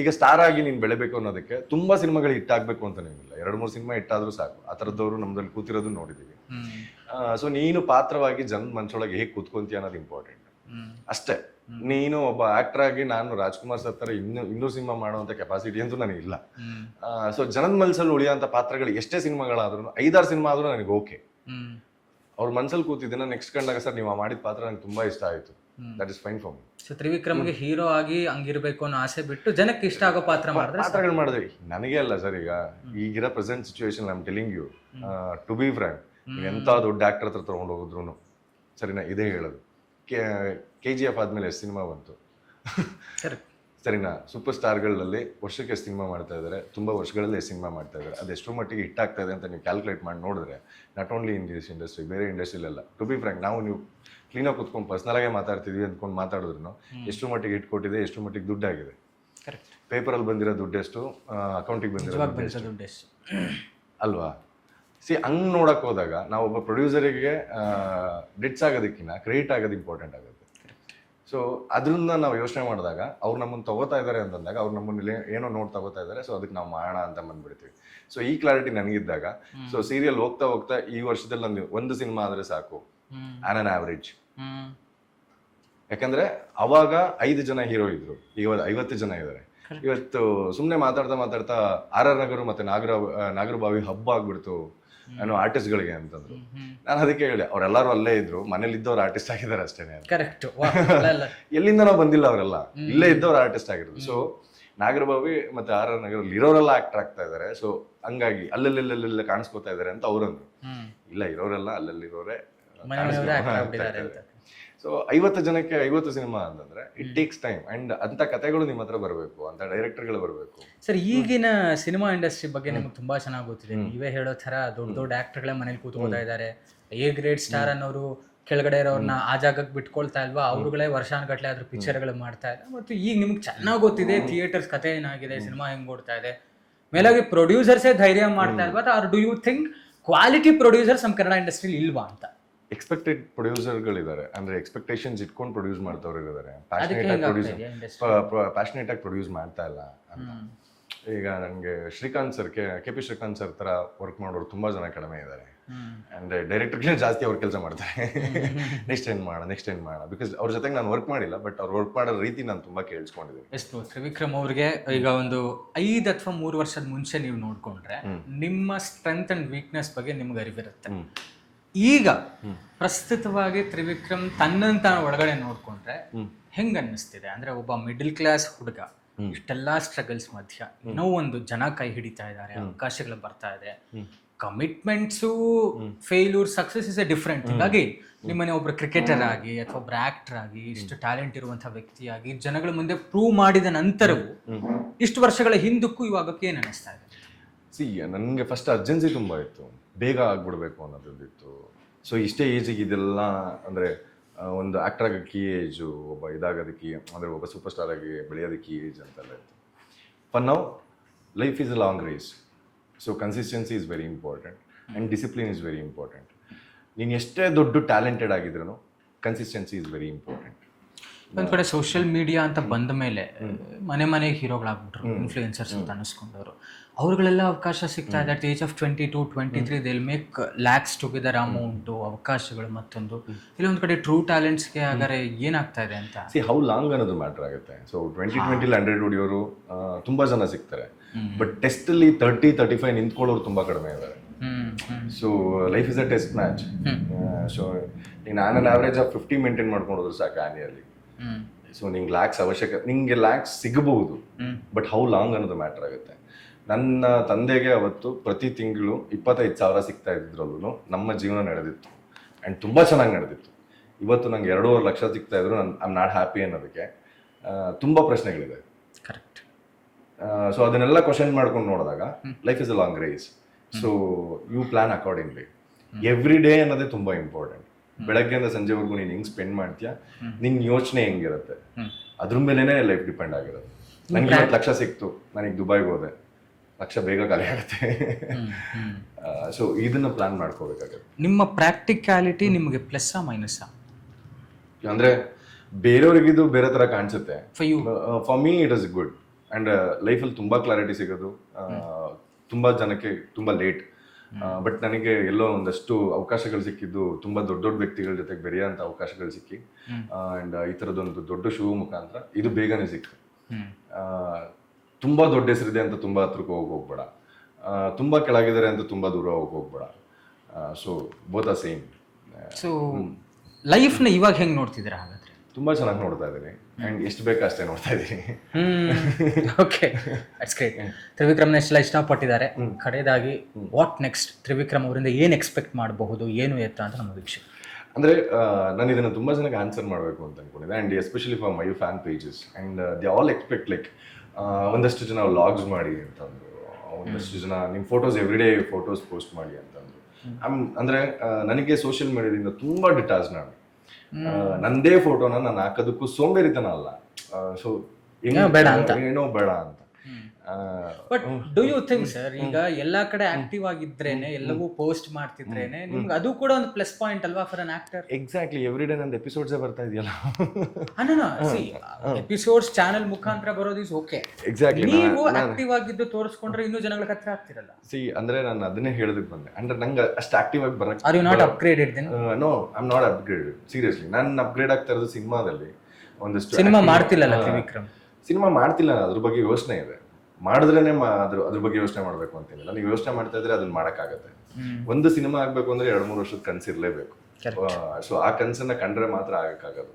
ಈಗ ಸ್ಟಾರ್ ಆಗಿ ನೀನ್ ಬೆಳಿಬೇಕು ಅನ್ನೋದಕ್ಕೆ ತುಂಬಾ ಸಿನಿಮಾಗಳು ಹಿಟ್ ಆಗ್ಬೇಕು ಅಂತ ಏನಿಲ್ಲ ಎರಡು ಮೂರು ಸಿನಿಮಾ ಹಿಟ್ ಆದ್ರೂ ಸಾಕು. ಆ ಥರದವ್ರು ನಮ್ದಲ್ಲಿ ಕೂತಿರೋದು ನೋಡಿದೀವಿ. ಸೊ ನೀನು ಪಾತ್ರವಾಗಿ ಜನ್ ಮನ್ಸೊಳಗೆ ಹೇಗೆ ಕೂತ್ಕೊಂತೀಯ ಅನ್ನೋದು ಇಂಪಾರ್ಟೆಂಟ್ ಅಷ್ಟೇ. ನೀನು ಒಬ್ಬ ಆಕ್ಟರ್ ಆಗಿ ನಾನು ರಾಜ್ಕುಮಾರ್ ಸರ್ ಇನ್ನು ಇನ್ನೂ ಇನ್ನೂ ಸಿನಿಮಾ ಮಾಡುವಂತ ಕೆಪಾಸಿಟಿ ಅಂತೂ ನನಗೆ ಇಲ್ಲ. ಸೊ ಜನದ ಮನಸ್ಸಲ್ಲಿ ಉಳಿಯುವಂತ ಪಾತ್ರಗಳು ಎಷ್ಟೇ ಸಿನಿಮಾಗಳಾದ್ರೂ ಐದಾರು ಸಿನಿಮಾ ಆದ್ರೂ ನನಗೆ ಓಕೆ ಅವ್ರ ಮನ್ಸಲ್ಲಿ ಕೂತಿದ್ದನ್ನ ನೆಕ್ಸ್ಟ್ ಕಂಡಾಗ ಸರ್ ನೀವು ಮಾಡಿದ ಪಾತ್ರ ನಂಗೆ ತುಂಬಾ ಇಷ್ಟ ಆಯ್ತು. That is fine for me so ತ್ರಿವಿಕ್ರಮ್ಗೆ hero ಆಗಿ ಹಂಗಿರ್ಬೇಕು ಅನ್ನೋ ಆಸೆ ಬಿಟ್ಟು ಜನಕ್ಕೆ ಇಷ್ಟ ಆಗೋ ಪಾತ್ರ ಮಾಡಿದ್ರೆ. ಪಾತ್ರಗಳು ಮಾಡಿದ್ರೆ ನನಗೆ ಅಲ್ಲ ಸರ್ ಈಗ ಈಗಿರೋ present situation am telling you to be frank ಎಂತ ದೊಡ್ಡ ಆಕ್ಟರ್ ಹತ್ರ ತಗೊಂಡು ಹೋಗಿದ್ರು ಸರಿನಾ? ಇದೇ ಹೇಳೋದು. ಕೆ ಜಿ ಎಫ್ ಆದಮೇಲೆ ಸಿನಿಮಾ ಬಂತು. ಸರಿನಾ? ಸೂಪರ್ ಸ್ಟಾರ್ಗಳಲ್ಲಿ ವರ್ಷಕ್ಕೆ ಸಿನಿಮಾ ಮಾಡ್ತಾ ಇದ್ದಾರೆ. ತುಂಬ ವರ್ಷಗಳಲ್ಲಿ ಸಿನಿಮಾ ಮಾಡ್ತಾ ಇದ್ದಾರೆ. ಅದೆಷ್ಟು ಎಷ್ಟು ಮಟ್ಟಿಗೆ ಹಿಟ್ ಆಗ್ತಾ ಇದೆ ಅಂತ ನೀವು ಕ್ಯಾಲ್ಕುಲೇಟ್ ಮಾಡಿ ನೋಡಿದ್ರೆ not only in this industry ಬೇರೆ ಇಂಡಸ್ಟ್ರಿಲೆಲ್ಲ ಟು ಬಿ ಫ್ರ್ಯಾಂಕ್ ನಾವು ನೀವು ಕ್ಲೀನಾಗಿ ಕುತ್ಕೊಂಡು ಪರ್ಸ್ನಲಾಗೇ ಮಾತಾಡ್ತಿದ್ವಿ ಅಂದ್ಕೊಂಡು ಮಾತಾಡಿದ್ರು ಎಷ್ಟು ಮಟ್ಟಿಗೆ ಹಿಟ್ ಕೊಟ್ಟಿದೆ ಎಷ್ಟು ಮಟ್ಟಿಗೆ ದುಡ್ಡಾಗಿದೆ. ಪೇಪರಲ್ಲಿ ಬಂದಿರೋ ದುಡ್ಡೆಷ್ಟು ಅಕೌಂಟಿಗೆ ಬಂದಿರೋ ದುಡ್ಡೆಷ್ಟು. ದುಡ್ಡು ಅಲ್ವಾ? ಸಿ ಹಂಗ್ ನೋಡಕ್ ಹೋದಾಗ ನಾವು ಒಬ್ಬ ಪ್ರೊಡ್ಯೂಸರಿಗೆ ಡಿಟ್ಸ್ ಆಗೋದಕ್ಕಿಂತ ಕ್ರೆಡಿಟ್ ಆಗೋದು ಇಂಪಾರ್ಟೆಂಟ್ ಆಗುತ್ತೆ. ಸೊ ಅದರಿಂದ ನಾವು ಯೋಚನೆ ಮಾಡಿದಾಗ ಅವ್ರು ನಮ್ಮನ್ನು ತಗೋತಾ ಇದ್ದಾರೆ ಅಂತಂದಾಗ ಅವ್ರು ನಮ್ಮನ್ನ ಏನೋ ನೋಡಿ ತಗೋತಾ ಇದ್ದಾರೆ ಸೊ ಅದಕ್ಕೆ ನಾವು ಮಾಡೋಣ ಅಂತ ಬಂದ್ಬಿಡ್ತೀವಿ. ಸೊ ಈ ಕ್ಲಾರಿಟಿ ನನಗಿದ್ದಾಗ ಸೊ ಸೀರಿಯಲ್ ಹೋಗ್ತಾ ಹೋಗ್ತಾ ಈ ವರ್ಷದಲ್ಲಿ ನಂದು ಒಂದು ಸಿನಿಮಾ ಆದರೆ ಸಾಕು. ಆನ್ ಅನ್ ಆವ್ರೇಜ್ ಯಾಕಂದ್ರೆ ಅವಾಗ ಐದು ಜನ ಹೀರೋ ಇದ್ರು ಈಗ ಐವತ್ತು ಜನ ಇದ್ದಾರೆ ಇವತ್ತು ಸುಮ್ಮನೆ ಮಾತಾಡ್ತಾ ಮಾತಾಡ್ತಾ ಆರ್ ಆರ್ ನಗರು ಮತ್ತೆ ನಾಗರ ನಾಗರಬಾವಿ ಹಬ್ಬ ಆಗ್ಬಿಡ್ತು. ಅನ್ನೋ ಆರ್ಟಿಸ್ಟ್ಗಳಿಗೆ ಅಂತಂದ್ರು. ನಾನು ಅದಕ್ಕೆ ಹೇಳಿದೆ ಅವರೆಲ್ಲರೂ ಅಲ್ಲೇ ಇದ್ರು ಮನೇಲಿ ಇದ್ದವ್ರು ಆರ್ಟಿಸ್ಟ್ ಆಗಿದ್ದಾರೆ ಅಷ್ಟೇನೆ. ಕರೆಕ್ಟ್ ಎಲ್ಲಿಂದ ನಾವು ಬಂದಿಲ್ಲ ಅವರೆಲ್ಲ. ಇಲ್ಲೇ ಇದ್ದವ್ರು ಆರ್ಟಿಸ್ಟ್ ಆಗಿರೋದು. ಸೊ ನಾಗರಭಾವಿ ಮತ್ತೆ ಆರ್ ಆರ್ ನಗರಲ್ಲಿ ಇರೋರೆಲ್ಲ ಆಕ್ಟರ್ ಆಗ್ತಾ ಇದ್ದಾರೆ ಸೊ ಹಂಗಾಗಿ ಅಲ್ಲಲ್ಲೆಲ್ಲೆಲ್ಲ ಕಾಣಿಸ್ಕೊತಾ ಇದ್ದಾರೆ ಅಂತ ಅವ್ರಂದ್ರು. ಇಲ್ಲ ಇರೋರೆಲ್ಲ ಅಲ್ಲಲ್ಲಿರೋರೆ ಸೊ ಐವತ್ತು ಜನಕ್ಕೆ ಐವತ್ತು ಸಿನಿಮಾ ಅಂತಂದ್ರೆ ಇಟ್ ಟೇಕ್ಸ್ ಟೈಮ್ ಅಂಡ್ ಅಂತ ಕಥೆಗಳು ನಿಮ್ಮ ಹತ್ರ ಬರಬೇಕು ಅಂತ ಡೈರೆಕ್ಟರ್ಗಳು ಬರಬೇಕು. ಸರ್ ಈಗಿನ ಸಿನಿಮಾ ಇಂಡಸ್ಟ್ರಿ ಬಗ್ಗೆ ನಿಮ್ಗೆ ತುಂಬಾ ಚೆನ್ನಾಗಿ ಗೊತ್ತಿದೆ. ನೀವೇ ಹೇಳೋ ತರ ದೊಡ್ಡ ದೊಡ್ಡ ಆಕ್ಟರ್ಗಳೇ ಮನೇಲಿ ಕೂತ್ಕೊಳ್ತಾ ಇದ್ದಾರೆ ಎ ಗ್ರೇಡ್ ಸ್ಟಾರ್ ಅನ್ನೋರು ಕೆಳಗಡೆ ಇರೋರ್ನ ಆ ಜಾಗಕ್ಕೆ ಬಿಟ್ಕೊಳ್ತಾ ಇಲ್ವಾ? ಅವ್ರುಗಳೇ ವರ್ಷಾನುಗಟ್ಲೆ ಅದ್ರ ಪಿಕ್ಚರ್ಗಳು ಮಾಡ್ತಾ ಇದ್ದಾರೆ ಮತ್ತು ಈಗ ನಿಮ್ಗೆ ಚೆನ್ನಾಗಿ ಗೊತ್ತಿದೆ ಥಿಯೇಟರ್ಸ್ ಕತೆ ಏನಾಗಿದೆ ಸಿನಿಮಾ ಹೆಂಗ್ ಓಡ್ತಾ ಇದೆ. ಮೇಲಾಗಿ ಪ್ರೊಡ್ಯೂಸರ್ಸೇ ಧೈರ್ಯ ಮಾಡ್ತಾ ಇಲ್ವಾ? Or do you think quality producers ನಮ್ಮ ಕನ್ನಡ ಇಂಡಸ್ಟ್ರಿಲಿ ಇಲ್ವಾ ಅಂತ? ಎಕ್ಸ್ಪೆಕ್ಟೆಡ್ ಪ್ರೊಡ್ಯೂಸರ್ಗಳಿದ್ದಾರೆ ಅಂದ್ರೆ ಎಕ್ಸ್ಪೆಕ್ಟೇಷನ್ಸ್ ಇಟ್ಕೊಂಡು ಪ್ರೊಡ್ಯೂಸ್ ಮಾಡ್ತವ್ರು ಇದ್ದಾರೆ ಪ್ಯಾಶನೇಟ್ ಪ್ಯಾಷನೇಟ್ ಆಗಿ ಪ್ರೊಡ್ಯೂಸ್ ಇದೆ ಪ್ಯಾಷನೇಟ್ ಆಗಿ ಪ್ರೊಡ್ಯೂಸ್ ಮಾಡ್ತಾ ಇಲ್ಲ ಅಂತ. ಈಗ ನನಗೆ Srikanth sir K K P Srikanth sir ತರ ವರ್ಕ್ ಮಾಡೋರು ತುಂಬಾ ಜನ ಕಡಿಮೆ ಇದ್ದಾರೆ. ಹ್ಮ್. ಅಂಡ್ ಡೈರೆಕ್ಟರ್ಗಳೇ ಜಾಸ್ತಿ ಅವ್ರ ಕೆಲಸ ಮಾಡ್ತಾರೆ. ನೆಕ್ಸ್ಟ್ ಏನ್ ಮಾಡ ನೆಕ್ಸ್ಟ್ ಏನ್ ಮಾಡ? ಬಿಕಾಸ್ ಅವ್ರ ಜೊತೆಗೆ ನಾನು ವರ್ಕ್ ಮಾಡಿಲ್ಲ ಬಟ್ ಅವ್ರು ವರ್ಕ್ ಮಾಡೋ ರೀತಿ ನಾನು ತುಂಬಾ ಕೇಳಿಸ್ಕೊಂಡಿದ್ದೀನಿ. ಎಷ್ಟು ತ್ರಿವಿಕ್ರಮ್ ಅವ್ರಿಗೆ ಈಗ ಒಂದು ಐದು ಅಥವಾ ಮೂರು ವರ್ಷದ ಮುಂಚೆ ನೀವು ನೋಡ್ಕೊಂಡ್ರೆ ನಿಮ್ಮ ಸ್ಟ್ರೆಂತ್ ಅಂಡ್ ವೀಕ್ನೆಸ್ ಬಗ್ಗೆ ನಿಮ್ಗೆ ಅರಿವಿರುತ್ತೆ. ಈಗ ಪ್ರಸ್ತುತವಾಗಿ ತ್ರಿವಿಕ್ರಮ್ ತನ್ನಂತ ತಾನು ಒಳಗಡೆ ನೋಡ್ಕೊಂಡ್ರೆ ಹೆಂಗ್ ಅನ್ನಿಸ್ತಿದೆ? ಅಂದ್ರೆ ಒಬ್ಬ ಮಿಡಲ್ ಕ್ಲಾಸ್ ಹುಡುಗ ಇಷ್ಟೆಲ್ಲಾ ಸ್ಟ್ರಗಲ್ಸ್ ಮಧ್ಯ ಏನೋ ಒಂದು ಜನ ಕೈ ಹಿಡಿತಾ ಇದ್ದಾರೆ ಅವಕಾಶಗಳು ಬರ್ತಾ ಇದೆ. Commitments failure success is a different ಹಾಗಾಗಿ ನಿಮ್ಮನೆ ಒಬ್ರು ಕ್ರಿಕೆಟರ್ ಆಗಿ ಅಥವಾ ಒಬ್ರು ಆಕ್ಟರ್ ಆಗಿ ಇಷ್ಟು ಟ್ಯಾಲೆಂಟ್ ಇರುವಂತಹ ವ್ಯಕ್ತಿಯಾಗಿ ಜನಗಳ ಮುಂದೆ ಪ್ರೂವ್ ಮಾಡಿದ ನಂತರವೂ ಇಷ್ಟು ವರ್ಷಗಳ ಹಿಂದಕ್ಕೂ ಇವಾಗಕ್ಕೆ ಏನ್ ಅನಿಸ್ತಾ ಇದೆ? ಸಿ ನನಗೆ ಫಸ್ಟ್ ಅರ್ಜೆನ್ಸಿ ತುಂಬ ಇತ್ತು. ಬೇಗ ಆಗ್ಬಿಡ್ಬೇಕು ಅನ್ನೋದಿತ್ತು ಸೊ ಇಷ್ಟೇ ಏಜಿಗೆ ಇದೆಲ್ಲ ಅಂದರೆ ಒಂದು ಆ್ಯಕ್ಟರ್ ಆಗೋಕ್ಕೆ ಏಜು ಒಬ್ಬ ಇದಾಗೋದಕ್ಕೆ, ಅಂದರೆ ಒಬ್ಬ ಸೂಪರ್ ಸ್ಟಾರ್ ಆಗಿ ಬೆಳೆಯೋದಕ್ಕೆ ಏಜ್ ಅಂತೆಲ್ಲ ಇತ್ತು. For now life is a long race so consistency is very important and discipline is very important ನೀನು ಎಷ್ಟೇ ದೊಡ್ಡ ಟ್ಯಾಲೆಂಟೆಡ್ ಆಗಿದ್ರು ಕನ್ಸಿಸ್ಟೆನ್ಸಿ ಈಸ್ ವೆರಿ ಇಂಪಾರ್ಟೆಂಟ್ ಒಂದ್ ಕಡೆ ಸೋಷಿಯಲ್ ಮೀಡಿಯಾ ಅಂತ ಬಂದ ಮೇಲೆ ಮನೆ ಮನೆಗೆ ಹೀರೋಗಳಾಗ್ಬಿಟ್ರು ಇನ್ಫ್ಲೂಯೆನ್ಸರ್ಸ್ ಅಂತ ಅನಿಸ್ಕೊಂಡವರು ಅವ್ರುಗಳೆಲ್ಲ ಅವಕಾಶ ಸಿಗ್ತಾ ಇದೆ. At age of twenty two twenty three they'll make lakhs together amount ಅವಕಾಶಗಳು ಮತ್ತೊಂದು. ಇಲ್ಲಿ ಒಂದು ಕಡೆ ಟ್ರೂ ಟ್ಯಾಲೆಂಟ್ಸ್ಗೆ ಹಾಗಾದ್ರೆ ಏನಾಗ್ತಾ ಇದೆ ಅಂತ? ಸಿ ಹೌ ಲಾಂಗ್ ಅನ್ನೋದು ಮ್ಯಾಟರ್ ಆಗುತ್ತೆ. ಸೊ ಟ್ವೆಂಟಿ ಟ್ವೆಂಟಿಲಿ ಹಂಡ್ರೆಡ್ ಹೊಡಿಯೋರು ತುಂಬ ಜನ ಸಿಗ್ತಾರೆ. ಬಟ್ ಟೆಸ್ಟಲ್ಲಿ ತರ್ಟಿ ತರ್ಟಿ ಫೈವ್ ನಿಂತ್ಕೊಳ್ಳೋರು ತುಂಬ ಕಡಿಮೆ ಇದ್ದಾರೆ. So life is a test match so ನಾನು on average of fifty maintain ಮಾಡ್ಕೊಂಡೋದ್ರು ಸಾಕು ಹ್ಮ್ ಸೊ ನಿಂಗೆ ಲ್ಯಾಕ್ಸ್ ಅವಶ್ಯಕ ನಿಂಗೆ ಲ್ಯಾಕ್ಸ್ ಸಿಗಬಹುದು. ಬಟ್ ಹೌ ಲಾಂಗ್ ಅನ್ನೋದು ಮ್ಯಾಟರ್ ಆಗುತ್ತೆ. ನನ್ನ ತಂದೆಗೆ ಅವತ್ತು ಪ್ರತಿ ತಿಂಗಳು ಇಪ್ಪತ್ತೈದು ಸಾವಿರ ಸಿಗ್ತಾ ಇದ್ರಲ್ಲೂ ನಮ್ಮ ಜೀವನ ನಡೆದಿತ್ತು. ಆ್ಯಂಡ್ ತುಂಬ ಚೆನ್ನಾಗಿ ನಡೆದಿತ್ತು. ಇವತ್ತು ನಂಗೆ ಎರಡೂವರೆ ಲಕ್ಷ ಸಿಗ್ತಾ ಇದ್ರು ನಾನು ಐಮ್ ನಾಟ್ ಹ್ಯಾಪಿ ಅನ್ನೋದಕ್ಕೆ ತುಂಬ ಪ್ರಶ್ನೆಗಳಿದೆ ಕರೆಕ್ಟ್ ಸೊ ಅದನ್ನೆಲ್ಲ ಕ್ವಶನ್ ಮಾಡ್ಕೊಂಡು ನೋಡಿದಾಗ life is a long race so you plan accordingly every day ಅನ್ನೋದೇ ತುಂಬ ಇಂಪಾರ್ಟೆಂಟ್ ಬೆಳಗ್ಗೆಯಿಂದ ಸಂಜೆವರೆಗೂ ನೀನು ಹೆಂಗ್ ಸ್ಪೆಂಡ್ ಮಾಡ್ತೀಯಾ? ನಿನ್ನ ಯೋಚನೆ ಹೆಂಗಿರುತ್ತೆ. ಅದ್ರ ಮೇಲೆನೆ ಲೈಫ್ ಡಿಪೆಂಡ್ ಆಗಿರೋದು. ನನಗೆ ಇವತ್ತು ಲಕ್ಷ ಸಿಕ್ತು. ನನಗೆ ದುಬೈಗೆ ಹೋದೆ. ಲಕ್ಷ ಬೇಗ ಖಾಲಿ ಆಗುತ್ತೆ. ಸೊ ಇದನ್ನ ಪ್ಲಾನ್ ಮಾಡ್ಕೋಬೇಕಾಗುತ್ತೆ. ನಿಮ್ಮ ಪ್ರಾಕ್ಟಿಕ್ಯಾಲಿಟಿ ನಿಮಗೆ ಪ್ಲಸ್ ಮೈನಸ್ ಅಂದ್ರೆ ಬೇರೆಯವ್ರಿಗೆ ಇದು ಬೇರೆ ತರ ಕಾಣಿಸುತ್ತೆ. For you for me it is good and ಲೈಫಲ್ಲಿ ತುಂಬಾ ಕ್ಲಾರಿಟಿ ಸಿಗೋದು. ತುಂಬಾ ಜನಕ್ಕೆ ತುಂಬಾ ಲೇಟ್ ಬಟ್ ನನಗೆ ಎಲ್ಲೋ ಒಂದಷ್ಟು ಅವಕಾಶಗಳು ಸಿಕ್ಕಿದ್ದು ತುಂಬಾ ದೊಡ್ಡ ದೊಡ್ಡ ವ್ಯಕ್ತಿಗಳ ಜೊತೆಗೆ ಬೆರೆಯೋಂಥ ಅವಕಾಶಗಳು ಸಿಕ್ಕಿ ಅಂಡ್ ಈ ಥರದೊಂದು ದೊಡ್ಡ ಶೋ ಮುಖಾಂತರ ಇದು ಬೇಗನೆ ಸಿಕ್ತು. ಆ, ತುಂಬಾ ದೊಡ್ಡ ಹೆಸರಿದೆ ಅಂತ ತುಂಬಾ ಹತ್ರಕ್ಕೆ ಹೋಗಿ ಹೋಗ್ಬೇಡ. ತುಂಬಾ ಕೆಳಗಿದ್ದಾರೆ ಅಂತ ತುಂಬಾ ದೂರ ಹೋಗಿ ಹೋಗ್ಬೇಡ. So both a same so ನ ಇವಾಗ ಹೆಂಗೆ ನೋಡ್ತಿದ್ದೀರಾ ತುಂಬಾ ಚೆನ್ನಾಗಿ ನೋಡ್ತಾ ಇದ್ದೀನಿ. ಅಂಡ್ ಎಷ್ಟು ಬೇಕು ಅಷ್ಟೇ ನೋಡ್ತಾ ಇದ್ದೀನಿ. ಓಕೆ ಇಟ್ಸ್ ಗ್ರೇಟ್ ತ್ರಿವಿಕ್ರಮ್ನ ಎಷ್ಟೆಲ್ಲ ಇಷ್ಟಪಟ್ಟಿದ್ದಾರೆ. ಕಡೆಯದಾಗಿ ವಾಟ್ ನೆಕ್ಸ್ಟ್ ತ್ರಿವಿಕ್ರಮ್ ಅವರಿಂದ ಏನು ಎಕ್ಸ್ಪೆಕ್ಟ್ ಮಾಡಬಹುದು ಏನು ಎತ್ತ ಅಂತ ನಮ್ಮ ವೀಕ್ಷೆ ಅಂದ್ರೆ ನಾನು ಇದನ್ನ ತುಂಬಾ ಜನಕ್ಕೆ ಆನ್ಸರ್ ಮಾಡಬೇಕು ಅಂತ ಅನ್ಕೊಂಡಿದ್ದೆ. And especially for my fan pages and they all expect like ಒಂದಷ್ಟು ಜನ ಲಾಗ್ಸ್ ಮಾಡಿ ಅಂತಂದು ಒಂದಷ್ಟು ಜನ ನಿಮ್ಮ photos every day photos post ಮಾಡಿ ಅಂತಂದು ಅಂದರೆ ಅಂದ್ರೆ ನನಗೆ ಸೋಷಿಯಲ್ ಮೀಡಿಯಾದಿಂದ ತುಂಬಾ ಡಿಟಾಚ್ ನಾನು. ನಂದೇ ಫೋಟೋನ ನಾನು ಹಾಕೋದಕ್ಕೂ ಸೋಂಬೇರಿತನ ಅಲ್ಲ. ಸೊ ಏನೋ ಬೇಡ ಅಂತ. But do you think sir ಈಗ ಎಲ್ಲಾ ಕಡೆ ಆಕ್ಟಿವ್ ಆಗಿದ್ರೇನೆ ಎಲ್ಲವೂ ಪೋಸ್ಟ್ ಮಾಡ್ತಿದ್ರೇನೆ ನಿಮ್ಗೆ ಅದು ಕೂಡ ಒಂದು ಪ್ಲಸ್ ಪಾಯಿಂಟ್ ಅಲ್ವಾ for an actor exactly every day ನಂದು ಎಪಿಸೋಡ್ಸ್ ಬರ್ತಾ ಇದೆಯಲ್ಲ. ಎಪಿಸೋಡ್ಸ್ ಚಾನೆಲ್ ಮುಖಾಂತರ ಬರೋದು ಇಸ್ ಓಕೆ ಎಕ್ಸಾಕ್ಟ್ಲಿ ನೀವು ಆಕ್ಟಿವ್ ಆಗಿದ್ದು ತೋರಿಸ್ಕೊಂಡ್ರೆ ಇನ್ನೂ ಜನಗಳ ಹತ್ರ ಆಗ್ತಿರಲ್ಲ. ಸಿ ಅಂದ್ರೆ ನಾನು ಅದನ್ನೇ ಹೇಳೋದಕ್ಕೆ ಬಂದೆ. ಅಂದ್ರೆ ನಂಗೆ ಅಷ್ಟು ಆಕ್ಟಿವ್ ಆಗಿ ಬರಕ್ಕೆ are you not upgraded then no am not upgrade seriously ನಾನು ಅಪ್ಗ್ರೇಡ್ ಆಗ್ತಾ ಇರೋದು ಸಿನಿಮಾದಲ್ಲಿ ಒಂದಷ್ಟು ಸಿನಿಮಾ ಮಾಡ್ತಿಲ್ಲ ತ್ರಿವಿಕ್ರಮ್? ಸಿನಿಮಾ ಮಾಡ್ತಿಲ್ಲ ಅದ್ರ ಬಗ್ಗೆ ಯೋಚನೆ ಇದೆ. ಮಾಡಿದ್ರೇನೆ ಅದ್ರ ಅದ್ರ ಬಗ್ಗೆ ಯೋಚನೆ ಮಾಡ್ಬೇಕು ಅಂತೇನಿಲ್ಲ ನೀವು ಯೋಚನೆ ಮಾಡ್ತಾ ಇದ್ರೆ ಅದನ್ನ ಮಾಡಕ್ಕಾಗತ್ತೆ. ಒಂದು ಸಿನಿಮಾ ಆಗ್ಬೇಕು ಅಂದ್ರೆ ಎರಡ್ ಮೂರು ವರ್ಷದ ಕನ್ಸಿರ್ಲೇಬೇಕು ಸೊ ಆ ಕನ್ಸನ್ನ ಕಂಡ್ರೆ ಮಾತ್ರ ಆಗಕ್ಕಾಗೋದು.